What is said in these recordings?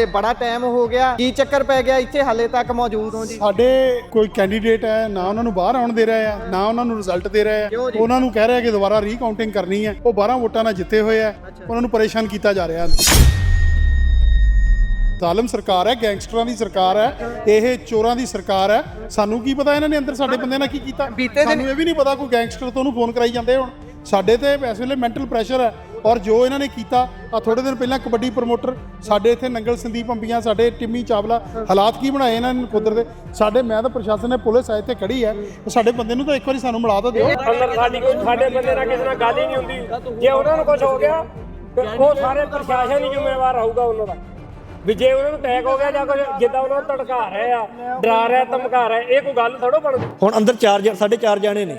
ਇਹ ਬੜਾ ਟਾਈਮ ਹੋ ਗਿਆ। ਕੀ ਚੱਕਰ ਪੈ ਗਿਆ? ਇੱਥੇ ਹਾਲੇ ਤੱਕ ਮੌਜੂਦ ਹੋ ਜੀ। ਸਾਡੇ ਕੋਈ ਕੈਂਡੀਡੇਟ ਹੈ ਨਾ ਉਹਨਾਂ ਨੂੰ ਬਾਹਰ ਆਉਣ ਦੇ ਰਿਹਾ ਹੈ ਨਾ ਉਹਨਾਂ ਨੂੰ ਰਿਜ਼ਲਟ ਦੇ ਰਿਹਾ ਜੀ? ਉਹਨਾਂ ਨੂੰ ਕਹਿ ਰਿਹਾ ਕਿ ਦੁਬਾਰਾ ਰੀਕਾਊਂਟਿੰਗ ਕਰਨੀ ਹੈ। ਉਹ 12 ਵੋਟਾਂ ਨਾਲ ਜਿੱਤੇ ਹੋਏ ਆ। ਉਹਨਾਂ ਨੂੰ ਪਰੇਸ਼ਾਨ ਕੀਤਾ ਜਾ ਰਿਹਾ। ਹੈ ਜ਼ਾਲਮ ਸਰਕਾਰ ਹੈ ਗੈਂਗਸਟਰਾਂ ਦੀ ਸਰਕਾਰ ਹੈ ਇਹ ਚੋਰਾਂ ਦੀ ਸਰਕਾਰ ਹੈ। ਸਾਨੂੰ ਕੀ ਪਤਾ ਇਹਨਾਂ ਨੇ ਅੰਦਰ ਸਾਡੇ ਬੰਦਿਆਂ ਨਾਲ ਕੀ ਕੀਤਾ? ਸਾਨੂੰ ਇਹ ਵੀ ਨਹੀਂ ਪਤਾ ਕੋਈ ਗੈਂਗਸਟਰ ਤੋਂ ਉਹਨੂੰ ਫੋਨ ਕਰਾਈ ਜਾਂਦੇ ਹੁਣ। ਸਾਡੇ ਤੇ ਇਸ ਵੇਲੇ ਮੈਂਟਲ ਪ੍ਰੈਸ਼ਰ ਹੈ। ਔਰ ਜੋ ਇਹਨਾਂ ਨੇ ਕੀਤਾ ਆ ਥੋੜੇ ਦਿਨ ਪਹਿਲਾਂ ਕਬੱਡੀ ਪ੍ਰਮੋਟਰ ਸਾਡੇ ਇੱਥੇ ਨੰਗਲ ਸੰਦੀਪ ਅੰਬੀਆਂ ਸਾਡੇ ਟਿੰਮੀ ਚਾਵਲਾ ਹਾਲਾਤ ਕੀ ਬਣਾਏ ਇਹਨਾਂ ਨੇ ਕੁਦਰ ਦੇ? ਸਾਡੇ ਮੈਂ ਤਾਂ ਪ੍ਰਸ਼ਾਸਨ ਨੇ ਪੁਲਿਸ ਆਏ ਤੇ ਖੜੀ ਹੈ ਸਾਡੇ ਬੰਦੇ ਨੂੰ ਤਾਂ ਇੱਕ ਵਾਰੀ ਸਾਨੂੰ ਮਿਲਾ ਤਾਂ ਦਿਓ। ਅੰਦਰ ਸਾਡੀ ਕੋਈ ਸਾਡੇ ਬੰਦੇ ਨਾਲ ਕਿਸੇ ਨਾਲ ਗੱਲ ਹੀ ਨਹੀਂ ਹੁੰਦੀ। ਜੇ ਉਹਨਾਂ ਨੂੰ ਕੁਝ ਹੋ ਗਿਆ ਤੇ ਉਹ ਸਾਰੇ ਪ੍ਰਸ਼ਾਸਨ ਹੀ ਜ਼ਿੰਮੇਵਾਰ ਰਹੂਗਾ ਉਹਨਾਂ ਦਾ। ਵੀ ਜੇ ਉਹਨਾਂ ਨੂੰ ਅਟੈਕ ਹੋ ਗਿਆ ਜਾਂ ਕੁਝ ਜਿੱਦਾਂ ਉਹਨਾਂ ਨੂੰ ਧੜਕਾ ਰਹੇ ਆ ਡਰਾ ਰਹੇ ਧਮਕਾ ਰਹੇ ਇਹ ਕੋਈ ਗੱਲ ਥੋੜੋ ਬਣਦੀ। ਹੁਣ ਅੰਦਰ ਚਾਰ ਜਣ- ਸਾਢੇ ਚਾਰ ਜਾਣੇ ਨੇ।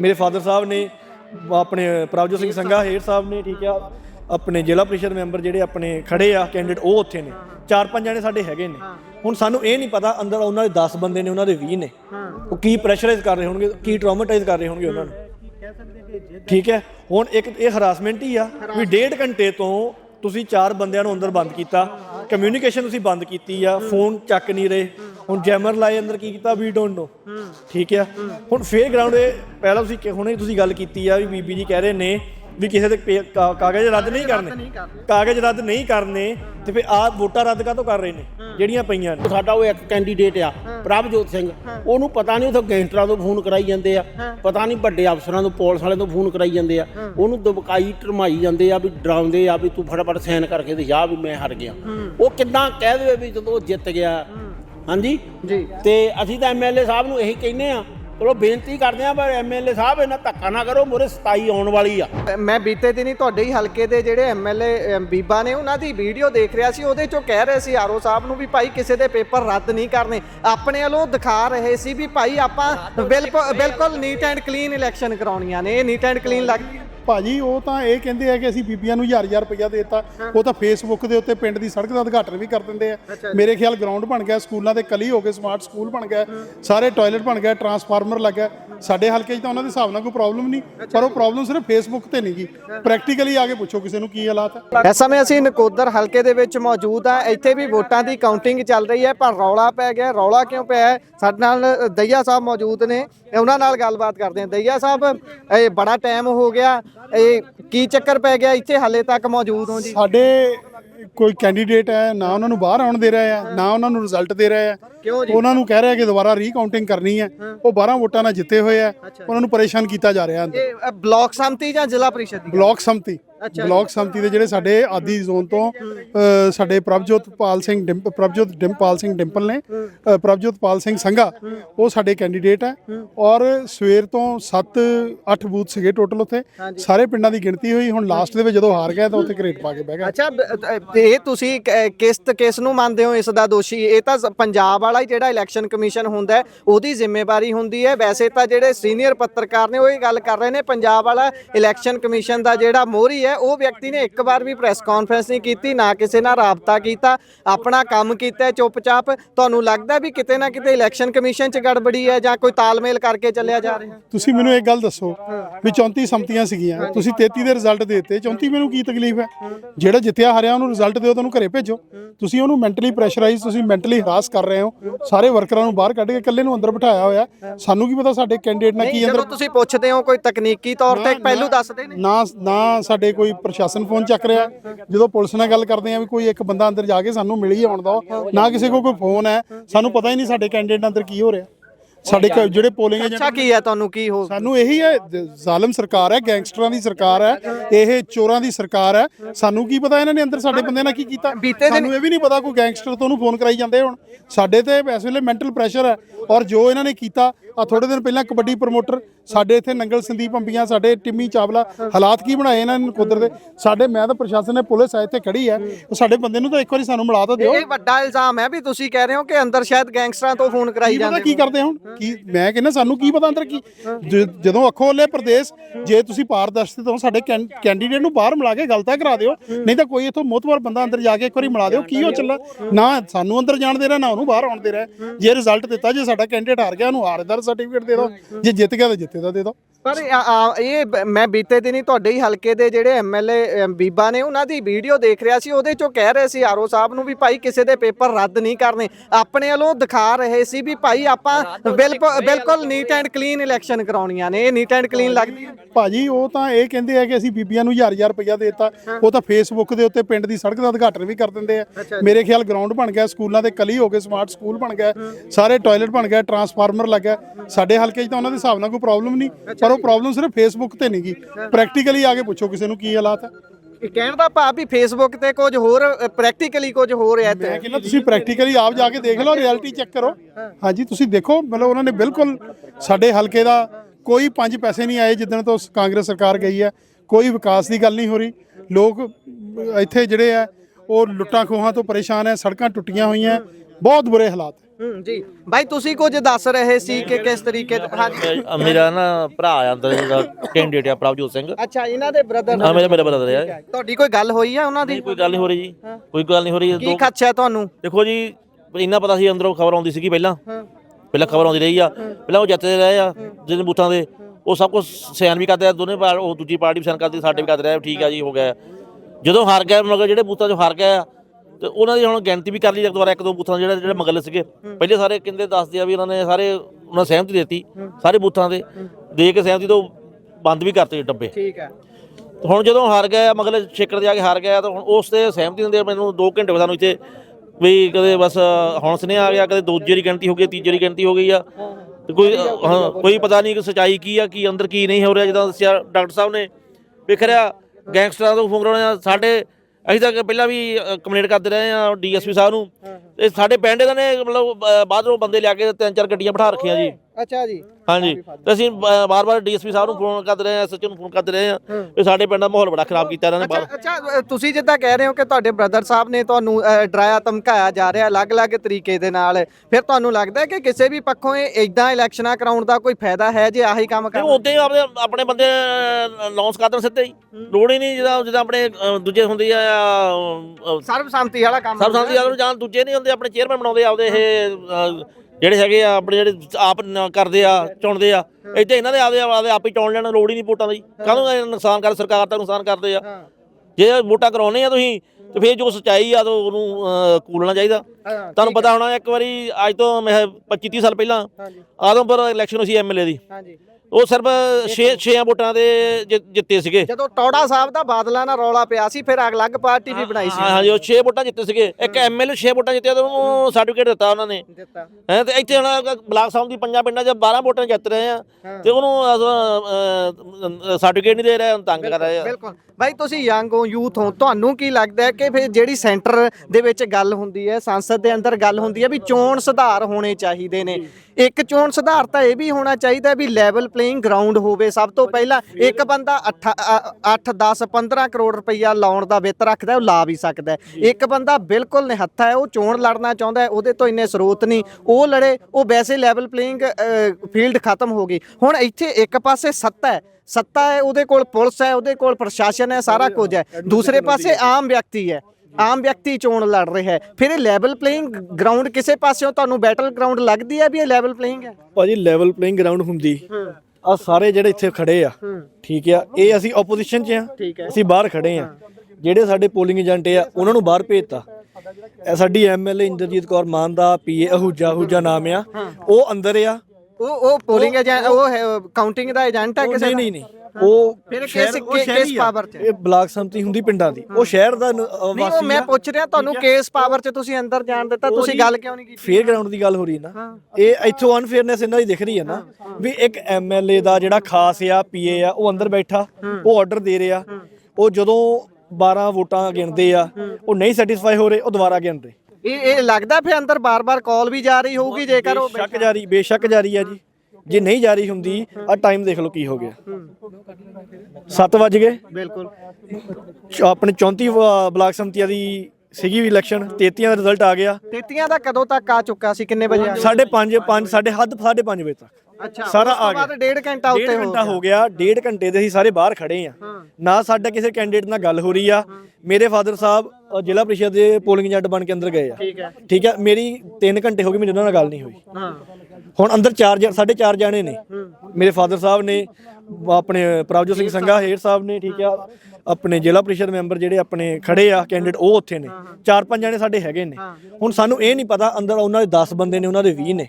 ਮੇਰੇ ਫਾਦਰ ਸਾਹਿਬ ਨੇ ਆਪਣੇ ਪ੍ਰਭਜੋਤ ਸਿੰਘ ਸੰਘਾ ਹੇਰ ਸਾਹਿਬ ਨੇ ਠੀਕ ਆ ਆਪਣੇ ਜ਼ਿਲ੍ਹਾ ਪ੍ਰੀਸ਼ਦ ਮੈਂਬਰ ਜਿਹੜੇ ਆਪਣੇ ਖੜੇ ਆ ਕੈਂਡੀਡੇਟ ਉਹ ਉੱਥੇ ਨੇ। ਚਾਰ ਪੰਜ ਜਾਣੇ ਸਾਡੇ ਹੈਗੇ ਨੇ। ਹੁਣ ਸਾਨੂੰ ਇਹ ਨਹੀਂ ਪਤਾ ਅੰਦਰ ਉਹਨਾਂ ਦੇ 10 ਬੰਦੇ ਨੇ ਉਹਨਾਂ ਦੇ 20 ਨੇ। ਉਹ ਕੀ ਪ੍ਰੈਸ਼ਰਾਈਜ਼ ਕਰ ਰਹੇ ਹੋਣਗੇ ਕੀ ਟਰਾਮਾਟਾਈਜ਼ ਕਰ ਰਹੇ ਹੋਣਗੇ ਉਹਨਾਂ ਨੂੰ। ਠੀਕ ਹੈ? ਹੁਣ ਇੱਕ ਇਹ ਹਰਾਸਮੈਂਟ ਹੀ ਆ ਵੀ ਡੇਢ ਘੰਟੇ ਤੋਂ ਤੁਸੀਂ ਚਾਰ ਬੰਦਿਆਂ ਨੂੰ ਅੰਦਰ ਬੰਦ ਕੀਤਾ। ਕਮਿਊਨੀਕੇਸ਼ਨ ਤੁਸੀਂ ਬੰਦ ਕੀਤੀ ਆ ਫੋਨ ਚੱਕ ਨਹੀਂ ਰਹੇ। ਹੁਣ ਜੈਮਰ ਲਾਏ ਅੰਦਰ ਕੀ ਕੀਤਾ? ਵੀ ਡੋਨਟ ਨੋ ਠੀਕ ਆ? ਹੁਣ ਫੇਅਰ ਗਰਾਊਂਡ ਇਹ ਪਹਿਲਾਂ ਤੁਸੀਂ ਹੁਣੇ ਤੁਸੀਂ ਗੱਲ ਕੀਤੀ ਆ ਵੀ ਬੀਬੀ ਜੀ ਕਹਿ ਰਹੇ ਨੇ ਵੀ ਕਿਸੇ ਦੇ ਪੇ- ਕਾ- ਕਾਗਜ਼ ਰੱਦ ਨਹੀਂ ਕਰਨੇ। ਕਾਗਜ਼ ਰੱਦ ਨਹੀਂ ਕਰਨੇ ਤੇ ਫਿਰ ਆਹ ਵੋਟਾਂ ਰੱਦ ਕਾਹਤੋਂ ਕਰ ਰਹੇ ਨੇ? ਜਿਹੜੀਆਂ ਪਈਆਂ ਨੇ। ਸਾਡਾ ਉਹ ਇੱਕ ਕੈਂਡੀਡੇਟ ਆ ਪ੍ਰਭਜੋਤ ਸਿੰਘ। ਉਹਨੂੰ ਪਤਾ ਨਹੀਂ ਉਥੋਂ ਗੈਂਗਸਟਰਾਂ ਤੋਂ ਫੋਨ ਕਰਾਈ ਜਾਂਦੇ ਆ। ਪਤਾ ਨਹੀਂ ਵੱਡੇ ਅਫਸਰਾਂ ਤੋਂ ਪੁਲਿਸ ਵਾਲਿਆਂ ਤੋਂ ਫੋਨ ਕਰਾਈ ਜਾਂਦੇ ਆ। ਉਹਨੂੰ ਦਬਕਾਈ ਟਰਮਾਈ ਜਾਂਦੇ ਆ ਵੀ ਡਰਾਉਂਦੇ ਆ ਵੀ ਤੂੰ ਫਟਾਫਟ ਸਾਈਨ ਕਰਕੇ ਤੇ ਜਾ ਵੀ ਮੈਂ ਹਾਰ ਗਿਆ। ਉਹ ਕਿੱਦਾਂ ਕਹਿ ਦੇਵੇ ਵੀ ਜਦੋਂ ਉਹ ਜਿੱਤ ਗਿਆ। ਹਾਂਜੀ? ਜੀ। ਤੇ ਅਸੀਂ ਤਾਂ ਐਮਐਲਏ ਸਾਹਿਬ ਨੂੰ ਇਹੀ ਕਹਿੰਦੇ ਆ ਚਲੋ ਬੇਨਤੀ ਕਰਦੇ ਆ ਪਰ ਐਮਐਲਏ ਸਾਹਿਬ ਇਹਨਾਂ ਧੱਕਾ ਨਾ ਕਰੋ ਮੋਰੇ 27 ਆਉਣ ਵਾਲੀ ਆ। ਮੈਂ ਬੀਤੇ ਦਿਨੀ ਤੁਹਾਡੇ ਹੀ ਹਲਕੇ ਦੇ ਜਿਹੜੇ ਐਮਐਲਏ ਬੀਬਾ ਨੇ ਉਹਨਾਂ ਦੀ ਵੀਡੀਓ ਦੇਖ ਰਿਹਾ ਸੀ ਉਹਦੇ ਚੋਂ ਕਹਿ ਰਹੇ ਸੀ ਆਰਓ ਸਾਹਿਬ ਨੂੰ ਵੀ ਭਾਈ ਕਿਸੇ ਦੇ ਪੇਪਰ ਰੱਦ ਨਹੀਂ ਕਰਨੇ। ਆਪਣੇ ਵੱਲੋਂ ਦਿਖਾ ਰਹੇ ਸੀ ਵੀ ਭਾਈ ਆਪਾਂ ਬਿਲਕੁਲ ਬਿਲਕੁਲ ਨੀਟ ਐਂਡ ਕਲੀਨ ਇਲੈਕਸ਼ਨ ਕਰਾਉਣੀਆਂ ਨੇ ਇਹ ਨੀਟ ਐਂਡ ਕਲੀਨ ਲੱਗਦੀ ਹੈ ਭਾਜੀ ਉਹ ਤਾਂ ਇਹ ਕਹਿੰਦੇ ਆ ਕਿ ਅਸੀਂ ਬੀਬੀਆਂ ਨੂੰ ਹਜ਼ਾਰ ਹਜ਼ਾਰ ਰੁਪਇਆ ਦੇਤਾ। ਉਹ ਤਾਂ ਫੇਸਬੁੱਕ ਦੇ ਉੱਤੇ ਪਿੰਡ ਦੀ ਸੜਕ ਦਾ ਉਦਘਾਟਨ ਵੀ ਕਰ ਦਿੰਦੇ ਆ। ਮੇਰੇ ਖਿਆਲ ਗਰਾਊਂਡ ਬਣ ਗਿਆ ਸਕੂਲਾਂ ਦੇ ਕਲੀ ਹੋ ਗਏ ਸਮਾਰਟ ਸਕੂਲ ਬਣ ਗਿਆ ਸਾਰੇ ਟਾਇਲਟ ਬਣ ਗਿਆ ਟਰਾਂਸਫਾਰਮਰ ਲੱਗਾ ਸਾਡੇ ਹਲਕੇ 'ਚ ਤਾਂ ਉਹਨਾਂ ਦੇ ਹਿਸਾਬ ਨਾਲ ਕੋਈ ਪ੍ਰੋਬਲਮ ਨਹੀਂ ਪਰ ਉਹ ਪ੍ਰੋਬਲਮ ਸਿਰਫ ਫੇਸਬੁੱਕ ਤੇ ਨਹੀਂ ਗੀ ਪ੍ਰੈਕਟੀਕਲੀ ਆ ਕੇ ਪੁੱਛੋ ਕਿਸੇ ਨੂੰ ਕੀ ਹਾਲਾਤ ਹੈ ਇਸ ਸਮੇਂ ਅਸੀਂ ਨਕੋਦਰ ਹਲਕੇ ਦੇ ਵਿੱਚ ਮੌਜੂਦ ਆ। ਇੱਥੇ ਵੀ ਵੋਟਾਂ ਦੀ ਕਾਊਂਟਿੰਗ ਚੱਲ ਰਹੀ ਹੈ ਪਰ ਰੌਲਾ ਪੈ ਗਿਆ। ਰੌਲਾ ਕਿਉਂ ਪਿਆ ਹੈ? ਸਾਡੇ ਨਾਲ ਦਈਆ ਸਾਹਿਬ ਮੌਜੂਦ ਨੇ ਉਹਨਾਂ ਨਾਲ ਗੱਲਬਾਤ ਕਰਦੇ ਹਾਂ। ਦਈਆ ਸਾਹਿਬ ਇਹ ਬੜਾ ਟਾਈਮ ਹੋ ਗਿਆ। ਇਹ ਕੀ ਚੱਕਰ ਪੈ ਗਿਆ? ਇੱਥੇ ਹਾਲੇ ਤੱਕ ਮੌਜੂਦ ਹੋ ਜੀ? ਸਾਡੇ ਕੋਈ ਕੈਂਡੀਡੇਟ ਹੈ ਨਾ ਉਹਨਾਂ ਨੂੰ ਬਾਹਰ ਆਉਣ ਦੇ ਰਿਹਾ ਹੈ ਨਾ ਉਹਨਾਂ ਨੂੰ ਰਿਜ਼ਲਟ ਦੇ ਰਿਹਾ ਹੈ ਕਿਉਂ ਜੀ? ਉਹਨਾਂ ਨੂੰ ਕਹਿ ਰਿਹਾ ਕਿ ਦੁਬਾਰਾ ਰੀਕਾਊਂਟਿੰਗ ਕਰਨੀ ਹੈ। ਉਹ 12 ਵੋਟਾਂ ਨਾਲ ਜਿੱਤੇ ਹੋਏ ਆ। ਉਹਨਾਂ ਨੂੰ ਪਰੇਸ਼ਾਨ ਕੀਤਾ ਜਾ ਰਿਹਾ ਅੰਦਰ। ਇਹ ਅ, ਬਲਾਕ ਸੰਮਤੀ ਜਾਂ ਜ਼ਿਲ੍ਹਾ ਪਰਿਸ਼ਦ ਦੀ ਬਲਾਕ ਸੰਮਤੀ। ਬਲਾਕ ਸੰਮਤੀ ਦੇ ਜਿਹੜੇ ਸਾਡੇ ਆਦੀ ਜ਼ੋਨ ਤੋਂ ਸਾਡੇ ਪ੍ਰਭਜੋਤਪਾਲ ਸਿੰਘ ਡਿੰਪ ਪ੍ਰਭਜੋਤ ਡਿੰਪਾਲ ਸਿੰਘ ਡਿੰਪਲ ਨੇ ਅ, ਪ੍ਰਭਜੋਤਪਾਲ ਸਿੰਘ ਸੰਘਾ ਉਹ ਸਾਡੇ ਕੈਂਡੀਡੇਟ ਹੈ। ਔਰ ਸਵੇਰ ਤੋਂ 7 8 ਬੂਥ ਸੀਗੇ ਟੋਟਲ ਉੱਥੇ। ਸਾਰੇ ਪਿੰਡਾਂ ਦੀ ਗਿਣਤੀ ਹੋਈ ਹੁਣ ਲਾਸਟ ਦੇ ਵਿੱਚ ਜਦੋਂ ਹਾਰ ਗਿਆ ਤਾਂ ਉੱਥੇ ਕਰੇਟ ਪਾ ਕੇ ਬਹਿ ਗਿਆ। ਅੱਛਾ ਬ- ਅ, ਇਹ ਤੁਸੀਂ ਕ- ਕਿਸ ਕਿਸ ਨੂੰ ਮੰਨਦੇ ਹੋ ਇਸ ਦਾ ਦੋਸ਼ੀ? ਇਹ ਤਾਂ ਸ- ਪੰਜਾਬ ਵਾਲਾ ਹੀ ਜਿਹੜਾ ਇਲੈਕਸ਼ਨ ਕਮਿਸ਼ਨ ਹੁੰਦਾ ਹੈ, ਉਹਦੀ ਜ਼ਿੰਮੇਵਾਰੀ ਹੁੰਦੀ ਹੈ। ਵੈਸੇ ਤਾਂ ਜਿਹੜੇ ਸੀਨੀਅਰ ਪੱਤਰਕਾਰ ਨੇ ਉਹ ਇਹ ਗੱਲ ਕਰ ਰਹੇ ਨੇ ਪੰਜਾਬ ਵਾਲਾ ਇਲੈਕਸ਼ਨ ਕਮਿਸ਼ਨ ਦਾ ਜਿਹੜਾ ਮੋਹਰੀ ਹੈ ਉਹ ਵਿਅਕਤੀ ਨੇ ਇੱਕ ਵਾਰ ਵੀ ਪ੍ਰੈਸ ਕਾਨਫਰੰਸ ਨਹੀਂ ਕੀਤੀ ਨਾ ਕਿਸੇ ਨਾਲ ਰਾਬਤਾ ਕੀਤਾ ਆਪਣਾ ਕੰਮ ਕੀਤਾ ਹੈ ਚੁੱਪਚਾਪ। ਤੁਹਾਨੂੰ ਲੱਗਦਾ ਵੀ ਕਿਤੇ ਨਾ ਕਿਤੇ ਇਲੈਕਸ਼ਨ ਕਮਿਸ਼ਨ 'ਚ ਗੜਬੜੀ ਹੈ ਜਾਂ ਕੋਈ ਤਾਲਮੇਲ ਕਰਕੇ ਚੱਲਿਆ ਜਾ ਰਿਹਾ ਤੁਸੀਂ ਮੈਨੂੰ ਇੱਕ ਗੱਲ ਦੱਸੋ ਵੀ 34 ਸੰਮਤੀਆਂ ਸੀਗੀਆਂ। ਤੁਸੀਂ 33 ਦੇ ਰਿਜ਼ਲਟ ਦੇ ਦਿੱਤੇ। 34 ਮੈਨੂੰ ਕੀ ਤਕਲੀਫ ਹੈ? ਜਿਹੜਾ ਜਿੱਤਿਆ ਹਾਰਿਆ ਉਹਨੂੰ ਰਿਜ਼ਲਟ ਦਿਓ ਤੁਹਾਨੂੰ ਘਰੇ ਭੇਜੋ। ਤੁਸੀਂ ਉਹਨੂੰ ਮੈਂਟਲੀ ਪ੍ਰੈਸ਼ਰਾਈਜ਼ ਤੁਸੀਂ ਮੈਂਟਲੀ ਹਰਾਸ ਕਰ ਰਹੇ ਹੋ। ਸਾਰੇ ਵਰਕਰਾਂ ਨੂੰ ਬਾਹਰ ਕੱਢ ਕੇ ਇਕੱਲੇ ਨੂੰ ਅੰਦਰ ਬਿਠਾਇਆ ਹੋਇਆ ਸਾਨੂੰ ਕੀ ਪਤਾ ਸਾਡੇ ਕੈਂਡੀਡੇਟ ਨਾਲ ਕੀ ਜਦੋਂ ਅੰਦਰ ਤੁਸੀਂ ਪੁੱਛਦੇ ਹੋ ਕੋਈ ਤਕਨੀਕੀ ਤੌਰ ਤੇ ਪਹਿਲੂ ਦੱਸਦੇ ਨੇ। ਨਾ ਨਾ ਸਾਡੇ ਕੋਈ ਪ੍ਰਸ਼ਾਸਨ ਫੋਨ ਚੱਕ ਰਿਹਾ, ਜਦੋਂ ਪੁਲਿਸ ਨਾਲ ਗੱਲ ਕਰਦੇ ਆ ਵੀ ਕੋਈ ਇੱਕ ਬੰਦਾ ਅੰਦਰ ਜਾ ਕੇ ਸਾਨੂੰ ਮਿਲੀ ਆਉਣ ਦਾ ਨਾ ਕਿਸੇ ਕੋਲ ਕੋਈ ਫੋਨ ਹੈ, ਸਾਨੂੰ ਪਤਾ ਹੀ ਨਹੀਂ ਸਾਡੇ ਕੈਂਡੀਡੇਟ ਅੰਦਰ ਕੀ ਹੋ ਰਿਹਾ। ਸਾਡੇ ਕ- ਜਿਹੜੇ ਪੋਲਿੰਗ ਏਜੰਟ ਅੱਛਾ ਕੀ ਹੈ ਤੁਹਾਨੂੰ ਕੀ ਹੋ ਸਾਨੂੰ ਇਹੀ ਹੈ ਜ਼ਾਲਮ ਸਰਕਾਰ ਹੈ ਗੈਂਗਸਟਰਾਂ ਦੀ ਸਰਕਾਰ ਹੈ ਇਹ ਚੋਰਾਂ ਦੀ ਸਰਕਾਰ ਹੈ। ਸਾਨੂੰ ਕੀ ਪਤਾ ਇਹਨਾਂ ਨੇ ਅੰਦਰ ਸਾਡੇ ਬੰਦੇ ਨਾਲ ਕੀ ਕੀਤਾ? ਬੀਤੇ ਦਿਨ- ਸਾਨੂੰ ਇਹ ਵੀ ਨਹੀਂ ਪਤਾ ਕੋਈ ਗੈਂਗਸਟਰ ਤੋਂ ਉਹਨੂੰ ਫੋਨ ਕਰਾਈ ਜਾਂਦੇ ਹੁਣ। ਸਾਡੇ ਤੇ ਇਸ ਵੇਲੇ ਮੈਂਟਲ ਪ੍ਰੈਸ਼ਰ ਹੈ ਔਰ ਜੋ ਇਹਨਾਂ ਨੇ ਕੀਤਾ ਆ ਥੋੜੇ ਦਿਨ ਪਹਿਲਾਂ ਕਬੱਡੀ ਪ੍ਰਮੋਟਰ ਸਾਡੇ ਇੱਥੇ ਨੰਗਲ ਸੰਦੀਪ ਅੰਬੀਆਂ ਸਾਡੇ ਟਿੰਮੀ ਚਾਵਲਾ ਹਾਲਾਤ ਕੀ ਬਣਾਏ ਇਹਨਾਂ ਨੇ ਕੁਦਰ ਦੇ? ਸਾਡੇ ਮੈਂ ਤਾਂ ਪ੍ਰਸ਼ਾਸਨ ਨੇ ਪੁਲਿਸ ਆਏ ਇੱਥੇ ਖੜੀ ਹੈ। ਉਹ ਸਾਡੇ ਬੰਦੇ ਨੂੰ ਤਾਂ ਇੱਕ ਵਾਰੀ ਸਾਨੂੰ ਮਿਲਾ ਤਾਂ ਦਿਓ। ਇਹ ਵੱਡਾ ਇਲਜ਼ਾਮ ਹੈ ਵੀ ਤੁਸੀਂ ਕਹਿ ਰਹੇ ਹੋ ਕਿ ਅੰਦਰ ਸ਼ਾਇਦ ਗੈਂਗਸਟਰਾਂ ਤੋਂ ਫੋਨ ਕਰਾਈ ਕੀ ਪਤਾ ਜਾਂਦੇ ਕੀ ਕਰਦੇ ਹੁਣ? ਕੀ ਮੈਂ ਕਹਿੰਦਾ ਸਾਨੂੰ ਕੀ ਪਤਾ ਅੰਦਰ ਕੀ ਜ- ਜਦੋਂ ਅੱਖੋਂ ਹੱਲੇ ਪ੍ਰਦੇਸ਼, ਜੇ ਤੁਸੀਂ ਪਾਰਦਰਸ਼ਤਾ ਤੋਂ ਸਾਡੇ ਕੈਂ- ਕੈਂਡੀਡੇਟ ਨੂੰ ਬਾਹਰ ਮਿਲਾ ਕੇ ਗੱਲ ਤਾਂ ਕਰਾ ਦਿਓ, ਨਹੀਂ ਤਾਂ ਕੋਈ ਇੱਥੋਂ ਮੋਤਵਰ ਬੰਦਾ ਅੰਦਰ ਜਾ ਕੇ ਇੱਕ ਵਾਰੀ ਮਿਲਾ ਦਿਓ, ਕੀ ਹੋ ਚੱਲਾ ਨਾ ਸਾਨੂੰ ਅੰਦਰ ਜਾਣ ਦੇ ਰਿਹਾ, ਨਾ ਉਹਨੂੰ ਬਾਹਰ ਆਉਣ ਦੇ ਰਿਹਾ। ਜੇ ਰਿਜ਼ਲਟ ਦਿੱਤਾ, ਜੇ ਸਾਡਾ ਕੈਂਡੀਡੇਟ ਹਾਰ ਗਿਆ, ਉਹਨੂੰ ਹਾਰ ਦਾ ਸਰਟੀਫਿਕੇਟ ਦੇ ਦਿਓ। ਜੇ ਜਿੱਤ ਗਿਆ ਤਾਂ ਜਿੱਤੇ ਦਾ ਦੇ ਦਿਓ। ਪਰ ਇਹ ਮੈਂ ਬੀਤੇ ਦਿਨੀ ਤੁਹਾਡੇ ਹੀ ਹਲਕੇ ਦੇ ਜਿਹੜੇ ਐਮਐਲਏ ਬੀਬਾ ਨੇ ਉਹਨਾਂ ਦੀ ਵੀਡੀਓ ਦੇਖ ਰਿਹਾ ਸੀ ਉਹਦੇ ਚੋਂ ਕਹਿ ਰਹੇ ਸੀ ਆਰਓ ਸਾਹਿਬ ਨੂੰ ਵੀ ਭਾਈ ਕਿਸੇ ਦੇ ਪੇਪਰ ਰੱਦ ਨਹੀਂ ਕਰਨੇ। ਆਪਣੇ ਵੱਲੋਂ ਦਿਖਾ ਰਹੇ ਸੀ ਵੀ ਭਾਈ ਆਪਾਂ ਬਿਲਕੁਲ ਬਿਲਕੁਲ ਨੀਟ ਐਂਡ ਕਲੀਨ ਇਲੈਕਸ਼ਨ ਕਰਾਉਣੀਆਂ ਨੇ ਇਹ ਨੀਟ ਐਂਡ ਕਲੀਨ ਲੱਗਦੀ ਹੈ ਭਾਜੀ ਉਹ ਤਾਂ ਇਹ ਕਹਿੰਦੇ ਆ ਕਿ ਅਸੀਂ ਬੀਬੀਆਂ ਨੂੰ ਹਜ਼ਾਰ ਹਜ਼ਾਰ ਰੁਪਇਆ ਦੇਤਾ। ਉਹ ਤਾਂ ਫੇਸਬੁੱਕ ਦੇ ਉੱਤੇ ਪਿੰਡ ਦੀ ਸੜਕ ਦਾ ਉਦਘਾਟਨ ਵੀ ਕਰ ਦਿੰਦੇ ਆ। ਮੇਰੇ ਖਿਆਲ ਗਰਾਊਂਡ ਬਣ ਗਿਆ ਸਕੂਲਾਂ ਦੇ ਕਲੀ ਹੋ ਗਏ ਸਮਾਰਟ ਸਕੂਲ ਬਣ ਗਿਆ ਸਾਰੇ ਟਾਇਲਟ ਬਣ ਗਿਆ ਟਰਾਂਸਫਾਰਮਰ ਲੱਗਾ ਸਾਡੇ ਹਲਕੇ 'ਚ ਤਾਂ ਉਹਨਾਂ ਦੇ ਹਿਸਾਬ ਨਾਲ ਕੋਈ ਪ੍ਰੋਬਲਮ ਨਹੀਂ। ਪਰ ਉਹ ਪ੍ਰੋਬਲਮ ਸਿਰਫ ਫੇਸਬੁੱਕ ਤੇ ਨਹੀਂਗੀ ਪ੍ਰੈਕਟੀਕਲੀ ਆ ਕੇ ਪੁੱਛੋ ਕਿਸੇ ਨੂੰ ਕੀ ਹਾਲਾਤ ਹੈ ਇਹ ਕਹਿਣ ਦਾ ਭਾਵ ਵੀ ਫੇਸਬੁੱਕ ਤੇ ਕੁਝ ਹੋਰ ਪ੍ਰੈਕਟੀਕਲੀ ਕੁਝ ਹੋ ਰਿਹਾ ਮੈਂ ਇੱਥੇ ਕਹਿੰਦਾ ਤੁਸੀਂ ਪ੍ਰੈਕਟੀਕਲੀ ਆਪ ਜਾ ਕੇ ਦੇਖ ਲਓ ਰਿਐਲਿਟੀ ਚੈੱਕ ਕਰੋ। ਹਾਂਜੀ ਤੁਸੀਂ ਦੇਖੋ ਮਤਲਬ ਉਹਨਾਂ ਨੇ ਬਿਲਕੁਲ ਸਾਡੇ ਹਲਕੇ ਦਾ ਕੋਈ 5 ਪੈਸੇ ਨਹੀਂ ਆਏ ਜਿੱਦਣ ਤੋਂ ਕਾਂਗਰਸ ਸਰਕਾਰ ਗਈ ਹੈ। ਕੋਈ ਵਿਕਾਸ ਦੀ ਗੱਲ ਨਹੀਂ ਹੋ ਰਹੀ। ਲੋਕ ਇੱਥੇ ਜਿਹੜੇ ਆ ਉਹ ਲੁੱਟਾਂ ਖੋਹਾਂ ਤੋਂ ਪਰੇਸ਼ਾਨ ਹੈ ਸੜਕਾਂ ਟੁੱਟੀਆਂ ਹੋਈਆਂ। ਬਹੁਤ ਬੁਰੇ ਹਾਲਾਤ ਹੈ ਹੂੰ ਜੀ। ਬਾਈ ਤੁਸੀਂ ਕੁਝ ਦੱਸ ਰਹੇ ਸੀ ਕਿ ਕਿਸ ਤਰੀਕੇ ਹਾਂਜੀ ਅ- ਮੇਰਾ ਨਾ ਭਰਾ ਆਂਦਾ ਜਿਹੜਾ ਕੈਂਡੀਡੇਟ ਆ ਪ੍ਰਭਜੋਤ ਸਿੰਘ। ਅੱਛਾ ਇਹਨਾਂ ਦੇ ਬ੍ਰਦਰ ਹਾਂ ਮੇਰਾ ਮੇਰਾ ਬ੍ਰਦਰ ਆ। ਤੁਹਾਡੀ ਕੋਈ ਗੱਲ ਹੋਈ ਆ ਉਹਨਾਂ ਦੀ? ਨਹੀਂ ਕੋਈ ਗੱਲ ਨਹੀਂ ਹੋ ਰਹੀ ਜੀ। ਕੋਈ ਗੱਲ ਨਹੀਂ ਹੋ ਰਹੀ ਕੀ ਦੋ- ਖਦਸ਼ਾ ਤੁਹਾਨੂੰ? ਦੇਖੋ ਜੀ ਇੰਨਾ ਪਤਾ ਸੀ ਅੰਦਰੋਂ ਖਬਰ ਆਉਂਦੀ ਸੀਗੀ ਪਹਿਲਾਂ। ਪਹਿਲਾਂ ਖਬਰ ਆਉਂਦੀ ਰਹੀ ਆ। ਪਹਿਲਾਂ ਉਹ ਜਿੱਤਦੇ ਰਹੇ ਆ ਜਿਹਨੇ ਬੂਥਾਂ ਦੇ। ਉਹ ਸਭ ਕੁਝ ਸਿਆਣ ਵੀ ਕਰਦੇ ਆ ਦੋਨੇ ਪਾਰ ਉਹ ਦੂਜੀ ਪਾਰਟੀ ਵੀ ਸਿਆਣ ਕਰਦੀ ਸਾਡੇ ਵੀ ਕਰਦੇ ਰਹੇ ਠੀਕ ਆ ਜੀ ਹੋ ਗਿਆ। ਜਦੋਂ ਹਾਰ ਗਿਆ ਮਗਰ ਜਿਹੜੇ ਬੂਥਾਂ 'ਚੋਂ ਹਾਰ ਗਏ ਆ ਤੇ ਉਹਨਾਂ ਦੀ ਹੁਣ ਗਿਣਤੀ ਵੀ ਕਰ ਲਈ ਦੁਬਾਰਾ ਇੱਕ ਦੋ ਬੂਥਾਂ ਜਿਹੜੇ ਜਿਹੜੇ ਮਗਲ ਸੀਗੇ। ਪਹਿਲੇ ਸਾਰੇ ਕਹਿੰਦੇ ਦੱਸਦੇ ਆ ਵੀ ਉਹਨਾਂ ਨੇ ਸਾਰੇ ਉਹਨਾਂ ਸਹਿਮਤੀ ਦਿੱਤੀ ਸਾਰੇ ਬੂਥਾਂ ਦੇ। ਦੇ ਕੇ ਸਹਿਮਤੀ ਤੋਂ ਬੰਦ ਵੀ ਕਰਤੇ ਡੱਬੇ। ਠੀਕ ਹੈ। ਹੁਣ ਜਦੋਂ ਹਾਰ ਗਿਆ ਮਗਲੇ ਛੇਕੜ ਜਾ ਕੇ ਹਾਰ ਗਿਆ ਤਾਂ ਹੁਣ ਉਸ ਤੇ ਸਹਿਮਤੀ ਹੁੰਦੇ ਮੈਨੂੰ 2 ਘੰਟੇ ਬਾਅਦ ਸਾਨੂੰ ਇੱਥੇ ਵੀ ਕਦੇ ਬਸ ਹੁਣ ਸੁਨੇਹਾ ਆ ਗਿਆ ਕਦੇ ਦੂਜੀ ਵਾਰੀ ਗਿਣਤੀ ਹੋ ਗਈ ਤੀਜੀ ਵਾਰੀ ਗਿਣਤੀ ਹੋ ਗਈ ਆ। ਕੋਈ ਹਾਂ, ਕੋਈ ਪਤਾ ਨਹੀਂ ਕਿ ਸਚਾਈ ਕੀ ਆ ਕੀ ਅੰਦਰ ਕੀ ਨਹੀਂ ਹੋ ਰਿਹਾ ਜਦੋਂ ਦੱਸਿਆ ਡਾਕਟਰ ਸਾਹਿਬ ਨੇ। ਵੇਖ ਰਿਹਾ ਗੈਂਗਸਟਰਾਂ ਤੋਂ ਫੋਨ ਕਰਾਉਣਾ ਸਾਡੇ ਅਸੀਂ ਤਾਂ ਪਹਿਲਾਂ ਵੀ ਕੰਪਲੇਂਟ ਕਰਦੇ ਰਹੇ ਆ ਡੀਐਸਪੀ ਸਾਹਿਬ ਨੂੰ। ਤੇ ਸਾਡੇ ਪਿੰਡ ਇਹਨਾਂ ਨੇ ਮਤਲਬ ਬਾਹਰੋਂ ਬੰਦੇ ਲਿਆ ਕੇ ਤਿੰਨ ਚਾਰ ਗੱਡੀਆਂ ਬਿਠਾ ਰੱਖੀਆਂ ਜੀ। ਅੱਛਾ ਜੀ। ਹਾਂਜੀ। ਤੇ ਅਸੀਂ ਬਾਰ-ਬਾਰ ਡੀਐਸਪੀ ਸਾਹਿਬ ਨੂੰ ਫੋਨ ਕਰਦੇ ਰਹੇ ਆ ਐਸਐਚਓ ਨੂੰ ਫੋਨ ਕਰਦੇ ਰਹੇ ਆ ਤੇ ਸਾਡੇ ਪਿੰਡ ਦਾ ਮਾਹੌਲ ਬੜਾ ਖਰਾਬ ਕੀਤਾ ਇਹਨਾਂ ਨੇ ਬਾਹਰ। ਅੱਛਾ ਤੁਸੀਂ ਜਿੱਦਾਂ ਕਹਿ ਰਹੇ ਹੋ ਕਿ ਤੁਹਾਡੇ ਬ੍ਰਦਰ ਸਾਹਿਬ ਨੇ ਤੁਹਾਨੂੰ ਡਰਾਇਆ ਧਮਕਾਇਆ ਜਾ ਰਿਹਾ ਅਲੱਗ-ਅਲੱਗ ਤਰੀਕੇ ਦੇ ਨਾਲ। ਫਿਰ ਤੁਹਾਨੂੰ ਲੱਗਦਾ ਹੈ ਕਿ ਕਿਸੇ ਵੀ ਪੱਖੋਂ ਇਹ ਇਦਾਂ ਇਲੈਕਸ਼ਨਾਂ ਕਰਾਉਣ ਦਾ ਕੋਈ ਫਾਇਦਾ ਹੈ ਜੇ ਆਹੀ ਕੰਮ ਤੇ ਕਰ ਉਦਾਂ ਹੀ ਆਪਣੇ ਆਪਣੇ ਬੰਦੇ ਅਨਾਉਂਸ ਕਰ ਦੇਣ ਸਿੱਧੇ ਹੀ। ਲੋੜ ਹੀ ਨਹੀਂ ਜਿਹਦਾ ਜਿਹਦਾ ਆਪਣੇ ਦੂਜੇ ਹੁੰਦੇ ਆ ਸਰਬਸੰਮਤੀ ਵਾਲਾ ਕੰਮ ਸੰਸਦੀ ਆਦਰ ਜਾਂ ਦੂਜੇ ਨਹੀਂ ਹੁੰਦੇ ਆਪਣੇ ਚੇਅਰਮੈਨ ਬਣਾਉਂਦੇ ਆਪਦੇ ਇਹ ਜਿਹੜੇ ਹੈਗੇ ਆ ਆਪਣੇ ਜਿਹੜੇ ਆਪ ਨ- ਕਰਦੇ ਆ ਚੁਣਦੇ ਆ ਇੱਥੇ ਇਹਨਾਂ ਦੇ ਆਪਦੇ ਆਪਦੇ ਆਪ ਹੀ ਚੁਣ ਲੈਣ ਲੋੜ ਹੀ ਨਹੀਂ ਵੋਟਾਂ ਦੀ। ਕਾਹਨੂੰ ਇਹ ਨੁਕਸਾਨ ਕਰ ਸਰਕਾਰ ਦਾ ਨੁਕਸਾਨ ਕਰਦੇ ਆ। ਜੇ ਵੋਟਾਂ ਕਰਾਉਣੇ ਆ ਤੁਸੀਂ ਤੇ ਫਿਰ ਜੋ ਸਚਾਈ ਆ ਤਾਂ ਉਹਨੂੰ ਕੂਲਣਾ ਚਾਹੀਦਾ। ਤੁਹਾਨੂੰ ਪਤਾ ਹੋਣਾ ਇੱਕ ਵਾਰੀ ਅੱਜ ਤੋਂ ਮੈਂ 25 30 ਸਾਲ ਪਹਿਲਾਂ ਆਦਮਪੁਰ ਇਲੈਕਸ਼ਨ ਹੋਈ ਸੀ ਐਮਐਲਏ ਦੀ। ਹਾਂਜੀ। ਉਹ ਸਿਰਫ 6 6 ਵੋਟਾਂ ਦੇ ਜਿ- ਜਿੱਤੇ ਸੀਗੇ। ਜਦੋਂ ਟੌੜਾ ਸਾਹਿਬ ਦਾ ਬਾਦਲਾਂ ਨਾਲ ਰੌਲਾ ਪਿਆ ਸੀ ਫਿਰ ਅਲੱਗ ਪਾਰਟੀ ਵੀ ਬਣਾਈ ਸੀ। ਹਾਂ ਹਾਂ ਜੀ ਉਹ 6 ਵੋਟਾਂ ਜਿੱਤੇ ਸੀਗੇ। ਇੱਕ ਐਮਐਲਏ 6 ਵੋਟਾਂ ਜਿੱਤਿਆ ਤੇ ਉਹਨੂੰ ਸਰਟੀਫਿਕੇਟ ਦਿੱਤਾ ਉਹਨਾਂ ਨੇ। ਦਿੱਤਾ। ਹੈ ਤੇ ਇੱਥੇ ਹੁਣ ਬਲਾਕ ਸਾਹਿਬ ਦੀ ਪੰਜਾਂ ਪਿੰਡਾਂ 'ਚ 12 ਵੋਟਾਂ ਜਿੱਤ ਰਹੇ ਆ। ਤੇ ਉਹਨੂੰ ਸਰਟੀਫਿਕੇਟ ਨਹੀਂ ਦੇ ਰਹੇ ਹੁਣ ਤੰਗ ਕਰ ਰਹੇ ਆ। ਬਿਲਕੁਲ ਭਾਈ ਤੁਸੀਂ ਯੰਗ ਹੋ ਯੂਥ ਹੋ ਤੁਹਾਨੂੰ ਕੀ ਲੱਗਦਾ ਹੈ ਕਿ ਫਿਰ ਜਿਹੜੀ ਸੈਂਟਰ ਦੇ ਵਿੱਚ ਗੱਲ ਹੁੰਦੀ ਹੈ ਸੰਸਦ ਦੇ ਅੰਦਰ ਗੱਲ ਹੁੰਦੀ ਹੈ ਵੀ ਚੋਣ ਸੁਧਾਰ ਹੋਣੇ ਚਾਹੀਦੇ ਨੇ? ਇੱਕ ਚੋਣ ਸੁਧਾਰ ਤਾਂ ਇਹ ਵੀ ਹੋਣਾ ਚਾਹੀਦਾ ਵੀ ਲੈਵਲ ਪਲੇਇੰਗ ਗਰਾਊਂਡ ਹੋਵੇ। ਸਭ ਤੋਂ ਪਹਿਲਾਂ ਇੱਕ ਬੰਦਾ 8 8 10 15 ਕਰੋੜ ਰੁਪਈਆ ਲਾਉਣ ਦਾ ਵਿੱਤ ਰੱਖਦਾ ਉਹ ਲਾ ਵੀ ਸਕਦਾ। ਇੱਕ ਬੰਦਾ ਬਿਲਕੁਲ ਨਿਹੱਥਾ ਹੈ ਉਹ ਚੋਣ ਲੜਨਾ ਚਾਹੁੰਦਾ ਹੈ ਉਹਦੇ ਤੋਂ ਇੰਨੇ ਸਰੋਤ ਨਹੀਂ। ਉਹ ਲੜੇ ਉਹ ਵੈਸੇ ਲੈਵਲ ਪਲੇਇੰਗ ਫੀਲਡ ਖਤਮ ਹੋ ਗਈ। ਹੁਣ ਇੱਥੇ ਇੱਕ ਪਾਸੇ ਸੱਤਾ ਹੈ। ਸੱਤਾ ਹੈ ਉਹਦੇ ਕੋਲ ਪੁਲਿਸ ਹੈ ਉਹਦੇ ਕੋਲ ਪ੍ਰਸ਼ਾਸਨ ਹੈ ਸਾਰਾ ਕੁਝ ਹੈ। ਦੂਸਰੇ ਪਾਸੇ ਆਮ ਵਿਅਕਤੀ ਹੈ। ਆਮ ਵਿਅਕਤੀ ਚੋਣ ਲੜ ਰਿਹਾ ਹੈ। ਫਿਰ ਇਹ ਲੈਵਲ ਪਲੇਇੰਗ ਗਰਾਊਂਡ ਕਿਸੇ ਪਾਸਿਓਂ ਤੁਹਾਨੂੰ ਬੈਟਲ ਗਰਾਊਂਡ ਲੱਗਦੀ ਹੈ ਵੀ ਇਹ ਲੈਵਲ ਪਲੇਇੰਗ ਹੈ? ਭਾਜੀ ਲੈਵਲ ਪਲੇਇੰਗ ਗਰਾਊਂਡ ਹੁੰਦੀ। ਆ ਸਾਰੇ ਜਿਹੜੇ ਇੱਥੇ ਖੜੇ ਆ ਠੀਕ ਆ ਇਹ ਅਸੀਂ ਆਪੋਜੀਸ਼ਨ 'ਚ ਆ। ਅਸੀਂ ਬਾਹਰ ਖੜੇ ਆ। ਜਿਹੜੇ ਸਾਡੇ ਪੋਲਿੰਗ ਏਜੰਟ ਆ ਉਹਨਾਂ ਨੂੰ ਬਾਹਰ ਭੇਜਤਾ। ਇਹ ਸਾਡੀ ਐਮਐਲਏ ਇੰਦਰਜੀਤ ਕੌਰ ਮਾਨ ਦਾ ਪੀਏ ਅਹੂਜਾ ਅਹੂਜਾ ਨਾਮ ਆ। ਉਹ ਅੰਦਰ ਆ। ਉਹ ਉਹ ਪੋਲਿੰਗ ਏਜੰਟ ਉਹ ਕਾਊਂਟਿੰਗ ਦਾ ਏਜੰਟ ਹੈ ਉਹ ਕਿਸੇ ਨਹੀਂ? ਨਹੀਂ ਨਹੀਂ। ਉਹ ਫਿਰ ਕਿਸ- ਸ਼ਹਿਰ- ਉਹ ਕਿਸ ਸ਼ਹਿਰੀ ਆ। power 'ਚ? ਇਹ ਬਲਾਕ ਸੰਮਤੀ ਹੁੰਦੀ ਪਿੰਡਾਂ ਦੀ। ਉਹ ਸ਼ਹਿਰ ਦਾ ਨ- ਅ, ਨਹੀਂ ਉਹ ਵਾਸੀ ਮੈਂ ਆ। ਪੁੱਛ ਰਿਹਾ ਤੁਹਾਨੂੰ ਕੇਸ ਪਾਵਰ 'ਚ ਤੁਸੀਂ ਅੰਦਰ ਜਾਣ ਦਿੱਤਾ? ਤੁਸੀਂ ਗੱਲ ਕਿਉਂ ਨਹੀਂ ਕੀਤੀ? ਫੇਅਰ ਗਰਾਊਂਡ ਦੀ ਗੱਲ ਹੋ ਰਹੀ ਹੈ ਨਾ। ਇਹ ਇੱਥੋਂ ਅਨਫੇਅਰਨੈਸ ਇਹਨਾਂ ਦੀ ਦਿਖ ਰਹੀ ਹੈ ਨਾ ਵੀ ਇੱਕ ਐਮਐਲਏ ਦਾ ਜਿਹੜਾ ਖਾਸ ਆ ਪੀਏ ਆ ਉਹ ਅੰਦਰ ਬੈਠਾ ਉਹ ਆਰਡਰ ਦੇ ਰਿਹਾ। ਉਹ ਜਦੋਂ 12 ਵੋਟਾਂ ਗਿਣਦੇ ਆ ਉਹ ਨਹੀਂ ਸੈਟੀਸਫਾਈ ਹੋ ਰਹੇ ਉਹ ਦੁਬਾਰਾ ਗਿਣਦੇ। ਇਹ ਇਹ ਲੱਗਦਾ ਫਿਰ ਅੰਦਰ ਬਾਰ-ਬਾਰ ਕਾਲ ਵੀ ਜਾ ਰਹੀ ਹੋਊਗੀ ਜੇਕਰ ਉਹ ਸ਼ੱਕ ਜਾਰੀ ਬੇਸ਼ੱਕ ਜਾਰੀ ਆ ਜੀ। ਜੇ ਨਹੀਂ ਜਾਰੀ ਹੁੰਦੀ ਆ ਟਾਈਮ ਦੇਖ ਲਓ ਕੀ ਹੋ ਗਿਆ। 7 ਵਜ ਗਏ। ਬਿਲਕੁਲ। ਆਪਣੇ 34 ਵ- ਬਲਾਕ ਸੰਮਤੀਆਂ ਦੀ ਸੀਗੀ ਵੀ ਇਲੈਕਸ਼ਨ 33 ਦਾ ਰਿਜ਼ਲਟ ਆ ਗਿਆ। ਤੇਤੀਆਂ ਦਾ ਕਦੋਂ ਤੱਕ ਆ ਚੁੱਕਾ ਸੀ? ਕਿੰਨੇ ਵਜੇ ਆ ਗਿਆ? 5:30 5 ਸਾਡੇ ਹੱਦ 5:30 ਵਜੇ ਤੱਕ। ਅੱਛਾ ਸਾਰਾ ਉਸ ਤੋਂ ਆ ਗਿਆ। ਬਾਅਦ ਡੇਢ ਘੰਟਾ ਡੇਢ ਉੱਤੇ ਹੋ ਘੰਟਾ ਗਿਆ ਹੋ ਗਿਆ। ਡੇਢ ਘੰਟੇ ਦੇ ਅਸੀਂ ਸਾਰੇ ਬਾਹਰ ਖੜੇ ਆ ਨਾ ਸਾਡਾ ਕਿਸੇ ਕੈਂਡੀਡੇਟ ਨਾਲ ਗੱਲ ਹੋ ਰਹੀ ਆ। ਮੇਰੇ ਫਾਦਰ ਸਾਹਿਬ ਅ, ਜ਼ਿਲ੍ਹਾ ਪ੍ਰੀਸ਼ਦ ਦੇ ਪੋਲਿੰਗ ਏਜੰਟ ਬਣ ਕੇ ਅੰਦਰ ਗਏ ਆ। ਠੀਕ ਹੈ। ਠੀਕ ਹੈ ਮੇਰੀ 3 ਘੰਟੇ ਹੋ ਗਏ ਮੈਨੂੰ ਉਹਨਾਂ ਨਾਲ ਗੱਲ ਨਹੀਂ ਹੋਈ। ਹਾਂ। ਹੁਣ ਅੰਦਰ ਚਾਰ ਜਣ ਸਾਡੇ ਚਾਰ ਜਾਣੇ ਨੇ। ਮੇਰੇ ਫਾਦਰ ਸਾਹਿਬ ਨੇ ਆਪਣੇ ਪ੍ਰਭਜੋਤ ਸਿੰਘ ਸੰਘਾ ਹੇਰ ਸਾਹਿਬ ਨੇ ਠੀਕ ਆ। ਆਪਣੇ ਜ਼ਿਲ੍ਹਾ ਪ੍ਰੀਸ਼ਦ ਮੈਂਬਰ ਜਿਹੜੇ ਆਪਣੇ ਖੜੇ ਆ ਕੈਂਡੀਡੇਟ ਉਹ ਉੱਥੇ ਨੇ। ਚਾਰ ਪੰਜ ਜਣੇ ਸਾਡੇ ਹੈਗੇ ਨੇ। ਹੁਣ ਸਾਨੂੰ ਇਹ ਨਹੀਂ ਪਤਾ ਅੰਦਰ ਉਹਨਾਂ ਦੇ 10 ਬੰਦੇ ਨੇ ਉਹਨਾਂ ਦੇ 20 ਨੇ।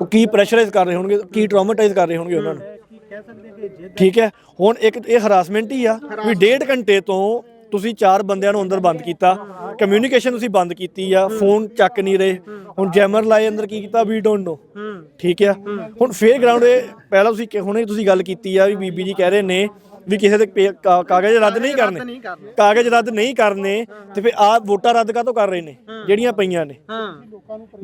ਉਹ ਕੀ ਪ੍ਰੈਸ਼ਰਾਈਜ਼ ਕਰ ਰਹੇ ਹੋਣਗੇ ਕੀ ਟਰਾਮਾਟਾਈਜ਼ ਕਰ ਰਹੇ ਹੋਣਗੇ ਉਹਨਾਂ ਨੂੰ। ਠੀਕ ਹੈ? ਹੁਣ ਇੱਕ ਇਹ ਹਰਾਸਮੈਂਟ ਹੀ ਆ ਵੀ ਡੇਢ ਘੰਟੇ ਤੋਂ ਤੁਸੀਂ ਚਾਰ ਬੰਦਿਆਂ ਨੂੰ ਅੰਦਰ ਬੰਦ ਕੀਤਾ। ਕਮਿਊਨੀਕੇਸ਼ਨ ਤੁਸੀਂ ਬੰਦ ਕੀਤੀ ਆ ਫੋਨ ਚੱਕ ਨਹੀਂ ਰਹੇ। ਹੁਣ ਜੈਮਰ ਲਾਏ ਅੰਦਰ ਕੀ ਕੀਤਾ? ਵੀ ਡੋਨਟ ਨੋ ਠੀਕ ਆ ਹੁਣ ਫੇਅਰ ਗਰਾਊਂਡ ਇਹ ਪਹਿਲਾਂ ਤੁਸੀਂ ਹੁਣੇ ਤੁਸੀਂ ਗੱਲ ਕੀਤੀ ਆ ਵੀ ਬੀਬੀ ਜੀ ਕਹਿ ਰਹੇ ਨੇ ਵੀ ਕਿਸੇ ਦੇ ਪੇ- ਕਾ- ਕਾਗਜ਼ ਰੱਦ ਨਹੀਂ ਕਰਨੇ। ਨਹੀਂ ਕਰਨੇ। ਕਾਗਜ਼ ਰੱਦ ਨਹੀਂ ਕਰਨੇ ਤੇ ਫਿਰ ਆ ਵੋਟਾਂ ਰੱਦ ਕਾਹਤੋਂ ਕਰ ਰਹੇ ਨੇ? ਜਿਹੜੀਆਂ ਪਈਆਂ ਨੇ। ਹਾਂ।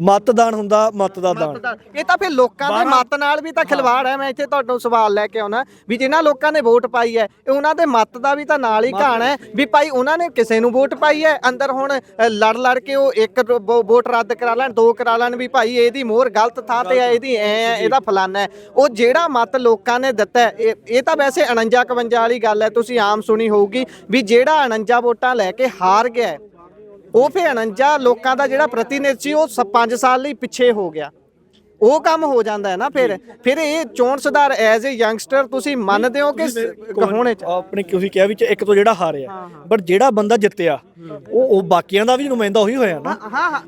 ਮਤਦਾਨ ਹੁੰਦਾ ਮਤ ਦਾ ਦਾਨ। ਇਹ ਤਾਂ ਫਿਰ ਲੋਕਾਂ ਦੇ ਮਤ ਨਾਲ ਵੀ ਤਾਂ ਖਿਲਵਾੜ ਹੈ। ਮੈਂ ਇੱਥੇ ਤੁਹਾਨੂੰ ਸਵਾਲ ਲੈ ਕੇ ਆਉਣਾ ਵੀ ਜਿਨ੍ਹਾਂ ਲੋਕਾਂ ਨੇ ਵੋਟ ਪਾਈ ਹੈ ਇਹ ਉਹਨਾਂ ਦੇ ਮਤ ਦਾ ਵੀ ਤਾਂ ਨਾਲ ਹੀ ਕਹਾਣ ਹੈ ਵੀ ਭਾਈ ਉਹਨਾਂ ਨੇ ਕਿਸੇ ਨੂੰ ਵੋਟ ਪਾਈ ਹੈ? ਅੰਦਰ ਹੁਣ ਅ, ਲੜ ਲੜ ਕੇ ਉਹ ਇੱਕ ਰੋ- ਵੋ- ਵੋਟ ਰੱਦ ਕਰਾ ਲੈਣ ਦੋ ਕਰਾ ਲੈਣ ਵੀ ਭਾਈ ਇਹਦੀ ਮੋਹਰ ਗਲਤ ਥਾਂ ਤੇ ਹੈ ਇਹਦੀ ਐ ਹੈ ਇਹਦਾ ਫਲਾਨਾ ਹੈ। ਉਹ ਜਿਹੜਾ ਮਤ ਲੋਕਾਂ ਨੇ ਦਿੱਤਾ ਹੈ, ਇਹ ਇਹ ਤਾਂ ਵੈਸੇ 49 51 ਵਾਲੀ ਗੱਲ ਹੈ, ਤੁਸੀਂ ਆਮ ਸੁਣੀ ਹੋਊਗੀ ਵੀ ਜਿਹੜਾ 49 ਵੋਟਾਂ ਲੈ ਕੇ ਹਾਰ ਗਿਆ ਉਹ ਫਿਰ 49 ਲੋਕਾਂ ਦਾ ਜਿਹੜਾ ਪ੍ਰਤੀਨਿਧ ਸੀ, ਉਹ 5 ਸਾਲ ਲਈ ਪਿੱਛੇ ਹੋ ਗਿਆ। ਉਹ ਕੰਮ ਹੋ ਜਾਂਦਾ ਹੈ ਨਾ ਫਿਰ। ਫਿਰ ਇਹ ਚੋਣ ਸੁਧਾਰ ਐਜ਼ ਅ ਯੰਗਸਟਰ ਤੁਸੀਂ ਮੰਨਦੇ ਹੋ ਕਿ ਹੋਣੇ ਚ? ਆਪਣੇ ਤੁਸੀਂ ਕਿਹਾ ਵੀ ਚ ਇੱਕ ਤੋਂ ਜਿਹੜਾ ਹਾਰਿਆ। ਬਟ ਜਿਹੜਾ ਬੰਦਾ ਜਿੱਤਿਆ ਉਹ ਉਹ ਬਾਕੀਆਂ ਦਾ ਵੀ ਨੁਮਾਇੰਦਾ ਉਹੀ ਹੋਇਆ ਨਾ।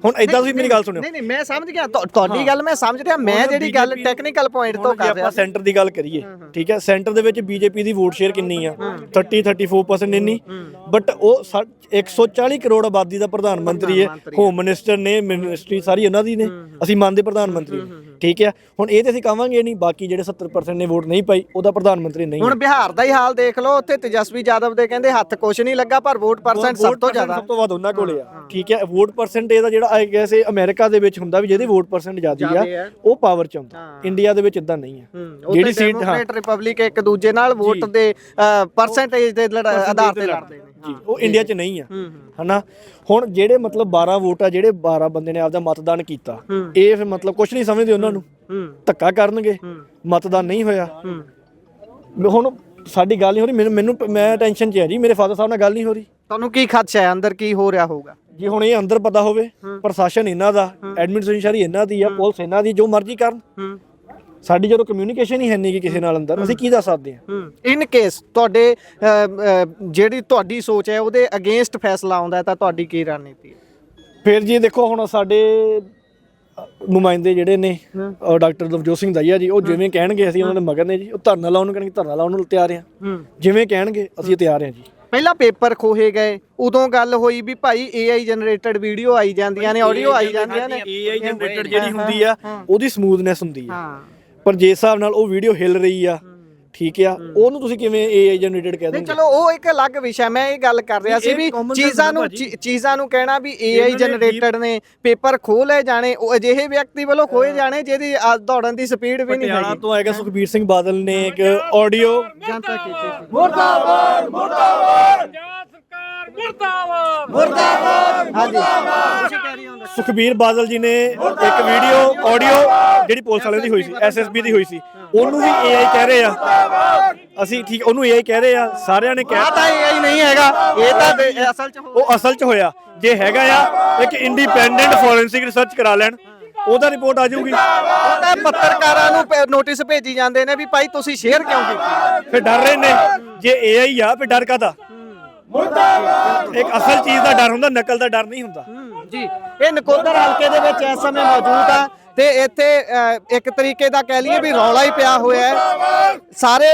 ਹੁਣ ਏਦਾਂ ਤੁਸੀਂ ਮੇਰੀ ਗੱਲ ਸੁਣਿਓ। ਨਹੀਂ ਨਹੀਂ ਮੈਂ ਸਮਝ ਗਿਆ। ਤੁਹਾ- ਤੁਹਾਡੀ ਗੱਲ ਮੈਂ ਸਮਝ ਰਿਹਾ। ਮੈਂ ਜਿਹੜੀ ਗੱਲ ਟੈਕਨੀਕਲ ਪੁਆਇੰਟ ਤੋਂ ਕਰ ਰਿਹਾ ਆਪਾਂ ਸੈਂਟਰ ਦੀ ਗੱਲ ਕਰੀਏ ਠੀਕ ਹੈ? ਸੈਂਟਰ ਦੇ ਵਿੱਚ ਬੀਜੇਪੀ ਦੀ ਵੋਟ ਸ਼ੇਅਰ ਕਿੰਨੀ ਆ? 30 34% ਇੰਨੀ। ਬਟ ਉਹ ਸਾ- 140 ਕਰੋੜ ਆਬਾਦੀ ਦਾ ਪ੍ਰਧਾਨ ਮੰਤਰੀ ਹੈ। ਹੋਮ ਮਿਨਿਸਟਰ ਨੇ ਮਿਨਿਸਟਰੀ ਸਾਰੀ ਉਹਨਾਂ ਦੀ ਨੇ। ਅਸੀਂ ਮੰਨਦੇ ਪ੍ਰਧਾਨ ਮੰਤਰੀ ਠੀਕ ਹੈ ਹੁਣ ਇਹ ਤੇ ਅਸੀਂ ਕਹਾਂਗੇ ਨਹੀਂ ਬਾਕੀ ਜਿਹੜੇ 70% ਨੇ ਵੋਟ ਨਹੀਂ ਪਾਈ ਉਹਦਾ ਪ੍ਰਧਾਨ ਮੰਤਰੀ ਨਹੀਂ ਹੁਣ ਬਿਹਾਰ ਦਾ ਹੀ ਹਾਲ ਦੇਖ ਲਓ ਉੱਥੇ ਤੇਜਸਵੀ ਯਾਦਵ ਦੇ ਕਹਿੰਦੇ ਹੱਥ ਕੁਛ ਨਹੀਂ ਲੱਗਾ ਪਰ ਵੋਟ ਪਰਸੈਂਟ ਸਭ ਤੋਂ ਜ਼ਿਆਦਾ। ਸਭ ਤੋਂ ਵੱਧ ਉਹਨਾਂ ਕੋਲੇ ਆ। ਠੀਕ ਹੈ ਵੋਟ ਪਰਸੈਂਟੇਜ ਦਾ ਜਿਹੜਾ ਆਈ ਗੈਸ ਅਮਰੀਕਾ ਦੇ ਵਿੱਚ ਹੁੰਦਾ ਵੀ ਜਿਹਦੀ ਵੋਟ ਪਰਸੈਂਟ ਜ਼ਿਆਦੀ ਆ। ਉਹ ਪਾਵਰ ਚ ਆਉਂਦਾ। ਇੰਡੀਆ ਦੇ ਵਿੱਚ ਇਦਾਂ ਨਹੀਂ ਆ। ਜਿਹੜੀ ਸੀਟ ਰਿਪਬਲਿਕ ਇੱਕ ਦੂਜੇ ਨਾਲ ਵੋਟ ਦੇ ਪਰਸੈਂਟੇਜ ਦੇ ਆਧਾਰ ਤੇ ਲੜਦੇ ਉਹ ਇੰਡੀਆ 'ਚ ਨਹੀਂ ਆ। ਹਨਾ? ਹੁਣ ਜਿਹੜੇ ਮਤਲਬ 12 ਵੋਟ ਆ ਜਿਹੜੇ 12 ਬੰਦੇ ਨੇ ਆਪਦਾ ਮਤਦਾਨ ਕੀਤਾ ਇਹ ਫਿਰ ਮਤਲਬ ਕੁਝ ਨਹੀਂ ਸਮਝਦੇ ਉਹਨਾਂ ਨੂੰ। ਧੱਕਾ ਕਰਨਗੇ ਮਤਦਾਨ ਨਹੀਂ ਹੋਇਆ। ਹੁਣ ਸਾਡੀ ਗੱਲ ਨਹੀਂ ਹੋ ਰਹੀ ਮੈਨੂੰ ਮੈਂ ਟੈਨਸ਼ਨ 'ਚ ਹੈ ਜੀ ਮੇਰੇ ਫਾਦਰ ਸਾਹਿਬ ਨਾਲ ਗੱਲ ਨਹੀਂ ਹੋ ਰਹੀ। ਤੁਹਾਨੂੰ ਕੀ ਖਦਸ਼ਾ ਹੈ? ਅੰਦਰ ਕੀ ਹੋ ਰਿਹਾ ਹੋਊਗਾ? ਜੀ ਹੁਣ ਇਹ ਅੰਦਰ ਪਤਾ ਹੋਵੇ ਪ੍ਰਸ਼ਾਸਨ ਇਹਨਾਂ ਦਾ ਐਡਮਿਨਿਸਟ੍ਰੇਸ਼ਨ ਸਾਰੀ ਇਹਨਾਂ ਦੀ ਆ ਪੁਲਿਸ ਇਹਨਾਂ ਦੀ ਜੋ ਮਰਜ਼ੀ ਕਰਨ। ਸਾਡੀ ਜਦੋਂ ਕਮਿਊਨੀਕੇਸ਼ਨ ਹੀ ਹੈ ਨਹੀਂ ਗੀ ਕਿਸੇ ਨਾਲ ਅੰਦਰ ਅਸੀਂ ਕੀ ਦੱਸ ਸਕਦੇ ਹਾਂ? ਇਨ ਕੇਸ ਤੁਹਾਡੇ ਜਿਹੜੀ ਤੁਹਾਡੀ ਸੋਚ ਹੈ ਉਹਦੇ ਅਗੇਂਸਟ ਫੈਸਲਾ ਆਉਂਦਾ ਹੈ ਤਾਂ ਤੁਹਾਡੀ ਕੀ ਰਣਨੀਤੀ ਹੈ? ਫਿਰ ਜੀ ਦੇਖੋ ਹੁਣ ਸਾਡੇ ਅ, ਨੁਮਾਇੰਦੇ ਜਿਹੜੇ ਨੇ ਅ, ਡਾਕਟਰ ਲਵਜੋਤ ਸਿੰਘ ਦਈਆ ਜੀ ਉਹ ਜਿਵੇਂ ਕਹਿਣਗੇ ਅਸੀਂ ਉਹਨਾਂ ਦੇ ਮਗਰ ਨੇ ਜੀ ਉਹ ਧਰਨਾ ਲਾਉਣ ਨੂੰ ਕਹਿਣਗੇ ਧਰਨਾ ਲਾਉਣ ਨੂੰ ਤਿਆਰ ਆ ਜਿਵੇਂ ਕਹਿਣਗੇ ਅਸੀਂ ਤਿਆਰ ਹਾਂ ਜੀ। ਪਹਿਲਾਂ ਪੇਪਰ ਖੋਹੇ ਗਏ ਉਦੋਂ ਗੱਲ ਹੋਈ ਵੀ ਭਾਈ AI ਜਨਰੇਟਡ ਵੀਡੀਓ ਆਈ ਜਾਂਦੀਆਂ ਨੇ ਆਡੀਓ ਆਈ ਜਾਂਦੀਆਂ ਨੇ। AI ਜਨਰੇਟਡ ਜਿਹੜੀ ਹੁੰਦੀ ਆ ਉਹਦੀ ਸਮੂਥਨੈਸ ਹੁੰਦੀ ਆ। ਹਾਂ। ਪਰ ਜੇ ਹਿਸਾਬ ਨਾਲ ਉਹ ਵੀਡੀਓ ਹਿੱਲ ਰਹੀ ਆ ਠੀਕ ਆ ਉਹਨੂੰ ਤੁਸੀਂ ਕਿਵੇਂ AI ਜਨਰੇਟਡ ਕਹਿ ਨਹੀਂ ਦੋਗੇ? ਚਲੋ ਉਹ ਇੱਕ ਅਲੱਗ ਵਿਸ਼ਾ ਮੈਂ ਇਹ ਗੱਲ ਕਰ ਰਿਹਾ ਸੀ ਇਹ ਵੀ common sense ਚੀਜ਼ਾਂ ਨੂੰ ਭਾਜੀ। ਚੀ- ਚੀਜ਼ਾਂ ਨੂੰ ਕਹਿਣਾ ਵੀ AI ਇਹਨਾਂ ਨੇ ਜਨਰੇਟਡ ਨੇ ਪੇਪਰ ਖੋਹ ਲਏ ਜਾਣੇ ਉਹ ਅਜਿਹੇ ਵਿਅਕਤੀ ਵੱਲੋਂ ਖੋਏ ਜਾਣੇ ਜਿਹਦੀ ਦੌੜਨ ਦੀ ਸਪੀਡ ਵੀ ਨਹੀਂ ਪਟਿਆਲਾ ਹੈਗੀ। ਤੋਂ ਆਏਗਾ ਸੁਖਬੀਰ ਸਿੰਘ ਬਾਦਲ ਨੇ ਇੱਕ ਆਡੀਓ ਜਨਤਾ ਕੀਤੀ ਸੀ ਪੰਜਾਬ ਸਰਕਾਰ ਮੁਰਦਾਬਾਦ! ਮੁਰਦਾਬਾਦ! ਹਾਂਜੀ। ਸੁਖਬੀਰ ਬਾਦਲ ਜੀ ਨੇ ਇੱਕ ਵੀਡੀਓ ਆਡੀਓ ਜਿਹੜੀ ਪੁਲਿਸ ਵਾਲਿਆਂ ਦੀ ਹੋਈ ਸੀ ਐਸਐਸਬੀ ਦੀ ਹੋਈ ਸੀ ਉਹਨੂੰ ਵੀ AI ਕਹਿ ਰਹੇ ਆ। ਅਸੀਂ ਠੀਕ ਉਹਨੂੰ AI ਕਹਿ ਰਹੇ ਆ ਸਾਰਿਆਂ ਨੇ ਕਹਿ ਤਾਂ AI ਨਹੀਂ ਹੈਗਾ ਇਹ ਤਾਂ ਅਸਲ ਚ ਉਹ ਅਸਲ 'ਚ ਹੋਇਆ। ਜੇ ਹੈਗਾ ਆ ਇੱਕ ਇੰਡੀਪੈਂਡੈਂਟ ਫੋਰੈਂਸਿਕ ਰਿਸਰਚ ਕਰਾ ਲੈਣ। ਉਹਦਾ ਰਿਪੋਰਟ ਆ ਜਾਊਗੀ। ਉਹ ਤਾਂ ਪੱਤਰਕਾਰਾਂ ਨੂੰ ਨੋਟਿਸ ਭੇਜੀ ਜਾਂਦੇ ਨੇ ਵੀ ਭਾਈ ਤੁਸੀਂ ਸ਼ੇਅਰ ਕਿਉਂ ਕੀਤੀ? ਫਿਰ ਡਰ ਰਹੇ ਨੇ। ਜੇ AI ਆ ਫਿਰ ਡਰ ਕਾਦਾ ਇੱਕ ਅਸਲ ਚੀਜ਼ ਦਾ ਡਰ ਹੁੰਦਾ ਨਕਲ ਦਾ ਡਰ ਨਹੀਂ ਹੁੰਦਾ। ਜੀ। ਇਹ ਨਕੋਦਰ ਹਲਕੇ ਦੇ ਵਿੱਚ ਇਸ ਸਮੇਂ ਮੌਜੂਦ ਆ ਤੇ ਇੱਥੇ ਇੱਕ ਤਰੀਕੇ ਦਾ ਕਹਿ ਲਈਏ ਵੀ ਰੌਲਾ ਹੀ ਪਿਆ ਹੋਇਆ ਹੈ। ਸਾਰੇ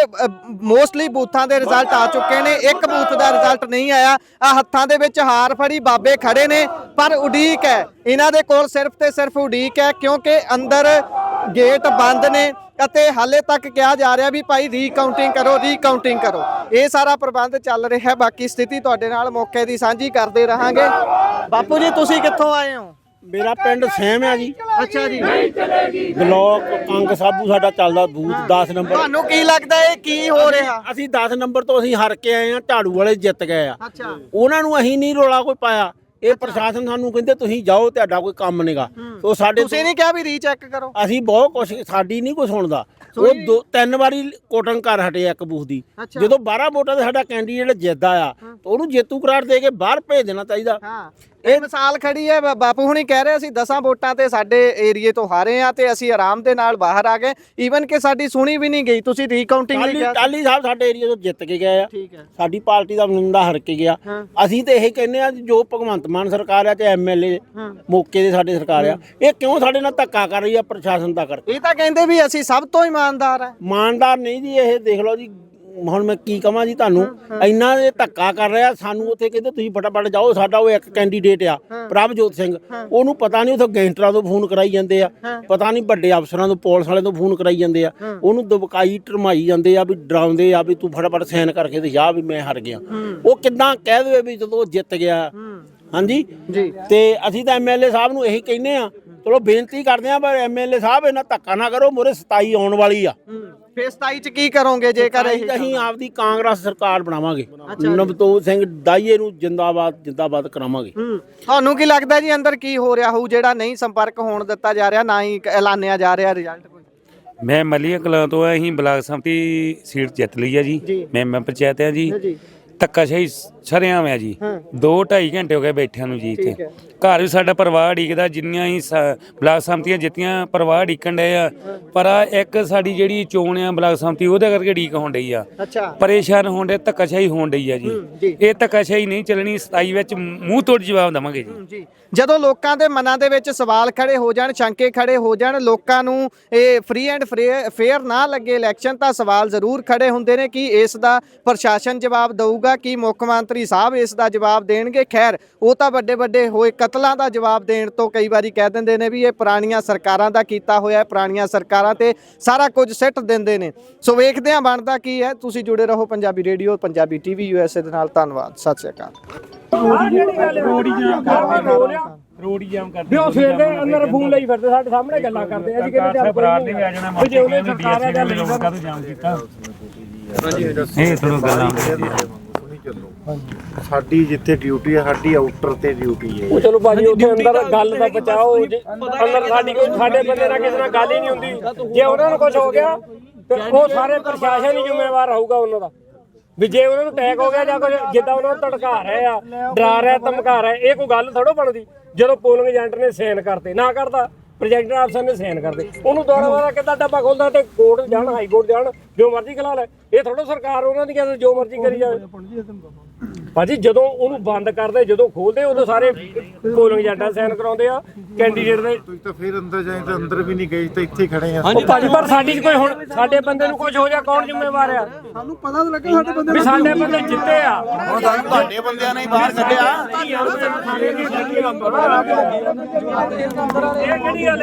ਮੋਸਟਲੀ ਬੂਥਾਂ ਦੇ ਰਿਜ਼ਲਟ ਆ ਚੁੱਕੇ ਨੇ। ਇੱਕ ਬੂਥ ਦਾ ਰਿਜ਼ਲਟ ਨਹੀਂ ਆਇਆ। ਆ ਹੱਥਾਂ ਦੇ ਵਿੱਚ ਹਾਰ ਫੜੀ ਬਾਬੇ ਖੜੇ ਨੇ ਪਰ ਉਡੀਕ ਹੈ। ਇਹਨਾਂ ਦੇ ਕੋਲ ਸਿਰਫ ਤੇ ਸਿਰਫ ਉਡੀਕ ਹੈ ਕਿਉਂਕਿ ਅੰਦਰ ਗੇਟ ਬੰਦ ਨੇ ਅਤੇ ਹਾਲੇ ਤੱਕ ਕਿਹਾ ਜਾ ਰਿਹਾ ਵੀ ਭਾਈ ਰੀਕਾਊਂਟਿੰਗ ਕਰੋ ਰੀਕਾਊਂਟਿੰਗ ਕਰੋ। ਇਹ ਸਾਰਾ ਪ੍ਰਬੰਧ ਚੱਲ ਰਿਹਾ ਹੈ ਬਾਕੀ ਸਥਿਤੀ ਤੁਹਾਡੇ ਨਾਲ ਮੌਕੇ ਦੀ ਸਾਂਝੀ ਕਰਦੇ ਰਹਾਂਗੇ। ਬਾਪੂ ਜੀ ਤੁਸੀਂ ਕਿੱਥੋਂ ਆਏ ਹੋ? ਮੇਰਾ ਪਿੰਡ ਸੈਮ ਆ ਜੀ। ਅੱਛਾ ਜੀ। ਬਲਾਕ ਕੰਗ ਸਾਬੂ ਸਾਡਾ ਚੱਲਦਾ ਬੂਥ 10 ਨੰਬਰ। ਤੁਹਾਨੂੰ ਕੀ ਲੱਗਦਾ ਇਹ ਕੀ ਹੋ ਰਿਹਾ? ਅਸੀਂ 10 ਨੰਬਰ ਤੋਂ ਅਸੀਂ ਹਾਰ ਕੇ ਆਏ ਆ ਝਾੜੂ ਵਾਲੇ ਜਿੱਤ ਗਏ ਆ। ਅੱਛਾ। ਉਹਨਾਂ ਨੂੰ ਅਸੀਂ ਨਹੀਂ ਰੋਲਾ ਕੋਈ ਪਾਇਆ। ਇਹ ਪ੍ਰਸ਼ਾਸਨ ਸਾਨੂੰ ਕਹਿੰਦੇ ਤੁਸੀਂ ਜਾਓ ਤੁਹਾਡਾ ਕੋਈ ਕੰਮ ਨਹੀਂਗਾ ਉਹ ਸਾਡੇ ਤੁਸੀਂ ਨਹੀਂ ਕਿਹਾ ਵੀ ਰੀਚੈਕ ਕਰੋ? ਅਸੀਂ ਬਹੁਤ ਕੁਛ ਸਾਡੀ ਨਹੀਂ ਕੋਈ ਸੁਣਦਾ। ਉਹ ਦੋ ਤਿੰਨ ਵਾਰੀ ਕੋਟਿੰਗ ਕਰ ਹਟੇ ਆ ਇੱਕ ਬੂਥ ਦੀ। ਜਦੋਂ 12 ਵੋਟਾਂ ਦੇ ਸਾਡਾ ਕੈਂਡੀਡੇਟ ਜਿੱਤਦਾ ਆ ਉਹਨੂੰ ਜੇਤੂ ਕਰਾਰ ਦੇ ਕੇ ਬਾਹਰ ਭੇਜ ਦੇਣਾ ਚਾਹੀਦਾ। ਇਹ ਮਿਸਾਲ ਖੜੀ ਹੈ ਬਾਪੂ ਹੁਣੀ ਕਹਿ ਰਹੇ ਅਸੀਂ 10 ਵੋਟਾਂ ਤੇ ਸਾਡੇ ਏਰੀਏ ਤੋਂ ਹਾਰੇ ਆ ਤੇ ਅਸੀਂ ਆਰਾਮ ਦੇ ਨਾਲ ਬਾਹਰ ਆ ਗਏ। ਈਵਨ ਕਿ ਸਾਡੀ ਸੁਣੀ ਵੀ ਨਹੀਂ ਗਈ ਤੁਸੀਂ ਰੀਕਾਊਂਟਿੰਗ ਲਈ ਟਾਲੀ ਸਾਹਿਬ ਸਾਡੇ ਏਰੀਆ ਤੋਂ ਜਿੱਤ ਕੇ ਗਏ ਆ। ਸਾਡੀ ਪਾਰਟੀ ਦਾ ਨੁਮਾਇੰਦਾ ਹਰ ਕੇ ਗਿਆ। ਅਸੀਂ ਤੇ ਇਹ ਕਹਿੰਦੇ ਆ ਜੋ ਭਗਵੰਤ ਮਾਨ ਸਰਕਾਰ ਆ ਤੇ ਐਮਐਲਏ ਮੌਕੇ ਦੇ ਸਾਡੇ ਸਰਕਾਰ ਆ ਇਹ ਕਿਉਂ ਸਾਡੇ ਨਾਲ ਧੱਕਾ ਕਰ ਰਹੀ ਆ ਪ੍ਰਸ਼ਾਸਨ ਦਾ ਕਰਕੇ? ਇਹ ਤਾਂ ਕਹਿੰਦੇ ਵੀ ਅਸੀਂ ਸਭ ਤੋਂ ਇਮਾਨਦਾਰ ਆ। ਇਮਾਨਦਾਰ ਨਹੀਂ ਜੀ ਇਹ ਦੇਖ ਲਓ ਜੀ ਹੁਣ ਮੈਂ ਕੀ ਕਹਾਂ ਜੀ ਤੁਹਾਨੂੰ? ਇੰਨਾ ਇਹ ਧੱਕਾ ਕਰ ਰਿਹਾ ਸਾਨੂੰ ਉੱਥੇ ਕਹਿੰਦੇ ਤੁਸੀਂ ਫਟਾਫਟ ਜਾਓ ਸਾਡਾ ਉਹ ਇੱਕ ਕੈਂਡੀਡੇਟ ਆ ਪ੍ਰਭਜੋਤ ਸਿੰਘ। ਉਹਨੂੰ ਪਤਾ ਨਹੀਂ ਉੱਥੇ ਗੈਂਗਸਟਰਾਂ ਤੋਂ ਫੋਨ ਕਰਾਈ ਜਾਂਦੇ ਆ ਪਤਾ ਨਹੀਂ ਵੱਡੇ ਅਫਸਰਾਂ ਤੋਂ ਪੁਲਿਸ ਵਾਲਿਆਂ ਤੋਂ ਫੋਨ ਕਰਾਈ ਜਾਂਦੇ ਆ। ਉਹਨੂੰ ਦਬਕਾਈ ਟਰਮਾਈ ਜਾਂਦੇ ਆ ਵੀ ਡਰਾਉਂਦੇ ਆ ਵੀ ਤੂੰ ਫਟਾਫਟ ਸਾਈਨ ਕਰਕੇ ਤੇ ਜਾ ਵੀ ਮੈਂ ਹਾਰ ਗਿਆ। ਉਹ ਕਿੱਦਾਂ ਕਹਿ ਦੇਵੇ ਵੀ ਜਦੋਂ ਜਿੱਤ ਗਿਆ। ਹਾਂਜੀ? ਜੀ। ਤੇ ਅਸੀਂ ਤਾਂ ਐਮਐਲਏ ਸਾਹਿਬ ਨੂੰ ਇਹੀ ਕਹਿੰਦੇ ਆ ਚਲੋ ਬੇਨਤੀ ਕਰਦੇ ਆ ਪਰ ਐਮਐਲਏ ਸਾਹਿਬ ਇਹਨਾਂ ਧੱਕਾ ਨਾ ਕਰੋ ਮੋਰੇ 27 ਆਉਣ ਵਾਲੀ ਆ। ਫੇਰ 27 ਚ ਕੀ ਕਰੋਗੇ ਜੇਕਰ ਇਹ ਅਸੀਂ ਅਸੀਂ ਆਪਦੀ ਕਾਂਗਰਸ ਸਰਕਾਰ ਬਣਾਵਾਂਗੇ। ਨਵਤੋਜ ਸਿੰਘ ਦਾਈਏ ਨੂੰ ਜਿੰਦਾਬਾਦ ਜਿੰਦਾਬਾਦ ਕਰਾਵਾਂਗੇ। ਤੁਹਾਨੂੰ ਕੀ ਲੱਗਦਾ ਜੀ ਅੰਦਰ ਕੀ ਹੋ ਰਿਹਾ ਹੋਊ ਜਿਹੜਾ ਨਹੀਂ ਸੰਪਰਕ ਹੋਣ ਦਿੱਤਾ ਜਾ ਰਿਹਾ ਨਾ ਹੀ ਐਲਾਨਿਆ ਜਾ ਰਿਹਾ ਰਿਜ਼ਲਟ ਕੋਈ? ਮੈਂ ਮਲੀਆ ਕਲਾਂ ਤੋਂ ਅਸੀਂ ਬਲਾਕ ਸੰਮਤੀ ਸੀਟ ਜਿੱਤ ਲਈ ਆ ਜੀ। ਮੈਂ ਮੈਂ ਪੰਚਾਇਤ ਆ ਜੀ। ਜੀ। ਧੱਕਾਸ਼ਾਹੀ ਸ਼ਰਿਆਮ ਆ ਜੀ। 2 2.5 ਘੰਟੇ ਹੋ ਗਏ ਬੈਠਿਆਂ ਨੂੰ ਜੀ ਇੱਥੇ। ਘਰ ਵੀ ਸਾਡਾ ਪਰਿਵਾਰ ਢੀਕਦਾ ਜਿੰਨੀਆਂ ਹੀ ਸ- ਬਲਾਕ ਸੰਮਤੀਆਂ ਜਿੱਤੀਆਂ ਪਰਿਵਾਰ ਢੀਕਣ ਡਏ ਆ। ਪਰ ਆ ਇੱਕ ਸਾਡੀ ਜਿਹੜੀ ਚੋਣ ਆ ਬਲਾਕ ਸੰਮਤੀ ਉਹਦੇ ਕਰਕੇ ਢੀਕ ਹੋਣ ਡਈ ਆ। ਅੱਛਾ। ਪਰੇਸ਼ਾਨ ਹੋਣ ਦੇ ਧੱਕਾਸ਼ਾਹੀ ਹੋਣ ਡਈ ਆ ਜੀ। ਇਹ ਧੱਕਾਸ਼ਾਹੀ ਨਹੀਂ ਚੱਲਣੀ 27 ਵਿੱਚ ਮੂੰਹ ਤੋੜ ਜਵਾਬ ਦਵਾਂਗੇ ਜੀ। ਜੀ। ਜਦੋਂ ਲੋਕਾਂ ਦੇ ਮਨਾਂ ਦੇ ਵਿੱਚ ਸਵਾਲ ਖੜੇ ਹੋ ਜਾਣ ਸ਼ੰਕੇ ਖੜੇ ਹੋ ਜਾਣ ਲੋਕਾਂ ਨੂੰ ਇਹ ਫ੍ਰੀ ਐਂਡ ਫੇਅਰ ਨਾ ਲੱਗੇ ਇਲੈਕਸ਼ਨ ਤਾਂ ਸਵਾਲ ਜ਼ਰੂਰ ਖੜੇ ਹੁੰਦੇ ਨੇ ਕਿ ਇਸ ਦਾ ਪ੍ਰਸ਼ਾਸਨ ਜਵਾਬ ਦਊਗਾ। ਕਿ ਮੁੱਖ ਮੰਤਰੀ ਸਾਹਿਬ ਇਸ ਦਾ ਜਵਾਬ ਦੇਣਗੇ? ਖੈਰ ਉਹ ਤਾਂ ਵੱਡੇ ਵੱਡੇ ਹੋਏ ਕਤਲਾਂ ਦਾ ਜਵਾਬ ਦੇਣ ਤੋਂ ਕਈ ਵਾਰੀ ਕਹਿ ਦਿੰਦੇ ਨੇ ਵੀ ਇਹ ਪੁਰਾਣੀਆਂ ਸਰਕਾਰਾਂ ਦਾ ਕੀਤਾ ਹੋਇਆ ਹੈ ਪੁਰਾਣੀਆਂ ਸਰਕਾਰਾਂ ਤੇ ਸਾਰਾ ਕੁਝ ਸਿੱਟ ਦਿੰਦੇ ਨੇ। ਸੋ ਵੇਖਦੇ ਹਾਂ ਬਣਦਾ ਕੀ ਹੈ। ਤੁਸੀਂ ਜੁੜੇ ਰਹੋ Punjabi radio Punjabi TV USA ਦੇ ਨਾਲ। ਧੰਨਵਾਦ। ਸਤਿ ਸ਼੍ਰੀ ਅਕਾਲ। ਰੋੜੀ ਜਾਮ ਕਰਦੇ ਰੋੜੀ ਜਾਮ ਕਰਦੇ ਵੀ ਉਹ ਸਵੇਰ ਦੇ ਅੰਦਰ ਫੋਨ ਲਈ ਫਿਰਦੇ ਸਾਡੇ ਸਾਹਮਣੇ ਗੱਲਾਂ ਕਰਦੇ। ਅਸੀਂ ਕਹਿੰਦੇ ਚੱਲ ਬਰਾੜ ਨੇ? ਵੀ ਆ ਜਾਣਾ ਜੇ ਉਹਨੇ ਸਰਕਾਰ ਜਾਂ ਲੀਡਰ ਕਾਹਦੋਂ ਜਾਮ ਕੀਤਾ। ਇਹ ਥੋੜਾ ਗੱਲਾਂ। ਸਾਡੀ ਜਿੱਥੇ ਡਿਊਟੀ ਹੈ ਸਾਡੀ ਆਊਟਰ ਤੇ ਡਿਊਟੀ ਹੈ ਉਹ ਚਲੋ ਭਾਜੀ ਉੱਥੇ ਅੰਦਰ ਗੱਲ ਦਾ ਬਚਾਓ ਜੇ ਅੰਦਰ ਸਾਡੀ ਕੋਈ ਸਾਡੇ ਬੰਦੇ ਨਾਲ ਕਿਸੇ ਨਾਲ ਗੱਲ ਹੀ ਨਹੀਂ ਹੁੰਦੀ। ਜੇ ਉਹਨਾਂ ਨੂੰ ਕੁਝ ਹੋ ਗਿਆ ਤੇ ਉਹ ਸਾਰੇ ਪ੍ਰਸ਼ਾਸਨ ਹੀ ਜ਼ਿੰਮੇਵਾਰ ਰਹੂਗਾ ਉਹਨਾਂ ਦਾ। ਵੀ ਜੇ ਉਹਨਾਂ ਨੂੰ ਅਟੈਕ ਹੋ ਗਿਆ ਜਾਂ ਕੁਝ ਜਿੱਦਾਂ ਉਹਨਾਂ ਨੂੰ ਧੜਕਾ ਰਹੇ ਆ ਡਰਾ ਰਿਹਾ ਧਮਕਾ ਰਿਹਾ ਇਹ ਕੋਈ ਗੱਲ ਥੋੜੋ ਬਣਦੀ। ਜਦੋਂ ਪੋਲਿੰਗ ਏਜੰਟ ਨੇ ਸਾਈਨ ਕਰਤੇ ਨਾ ਕਰਦਾ ਪ੍ਰੋਜੈਕਟਰ ਅਫਸਰ ਨੇ ਸਾਈਨ ਕਰਦੇ। ਉਹਨੂੰ ਦੁਆਰਾ ਦੁਆਰਾ ਕਿੱਦਾਂ ਡੱਬਾ ਖੋਲਦਾ ਤੇ ਕੋਰਟ ਜਾਣ ਹਾਈ ਕੋਰਟ ਜਾਣ ਜੋ ਮਰਜ਼ੀ ਖਲਾ ਲੈ। ਇਹ ਥੋੜੋ ਸਰਕਾਰ ਉਹਨਾਂ ਦੀ ਕਹਿੰਦੇ ਜੋ ਮਰਜ਼ੀ ਕਰੀ ਜਾਵੇ। ਭਾਜੀ ਜਦੋਂ ਉਹਨੂੰ ਬੰਦ ਕਰਦੇ ਜਦੋਂ ਖੋਲਦੇ ਉਦੋਂ ਸਾਰੇ ਪੋਲਿੰਗ ਏਜੰਟਾਂ ਸਾਈਨ ਕਰਾਉਂਦੇ ਆ ਕੈਂਡੀਡੇਟ ਦੇ ਤੁਸੀਂ ਤਾਂ ਫਿਰ ਅੰਦਰ ਜਾਏ ਤਾਂ ਅੰਦਰ ਵੀ ਨਹੀਂ ਗਏ ਤਾਂ ਇੱਥੇ ਖੜੇ ਆ। ਉਹ ਭਾਜੀ ਪਰ ਸਾਡੀ 'ਚ ਕੋਈ ਹੁਣ ਸਾਡੇ ਬੰਦੇ ਨੂੰ ਕੁਝ ਹੋ ਜਾ ਕੌਣ ਜ਼ਿੰਮੇਵਾਰ ਆ? ਸਾਨੂੰ ਪਤਾ ਤਾਂ ਲੱਗਾ ਸਾਡੇ ਬੰਦੇ ਵੀ ਸਾਡੇ ਬੰਦੇ ਜਿੱਤੇ ਆ। ਤੁਹਾਡੇ ਬੰਦਿਆਂ ਨੇ ਹੀ ਬਾਹਰ ਕੱਢਿਆ। ਇਹ ਕਿਹੜੀ ਗੱਲ ਆ?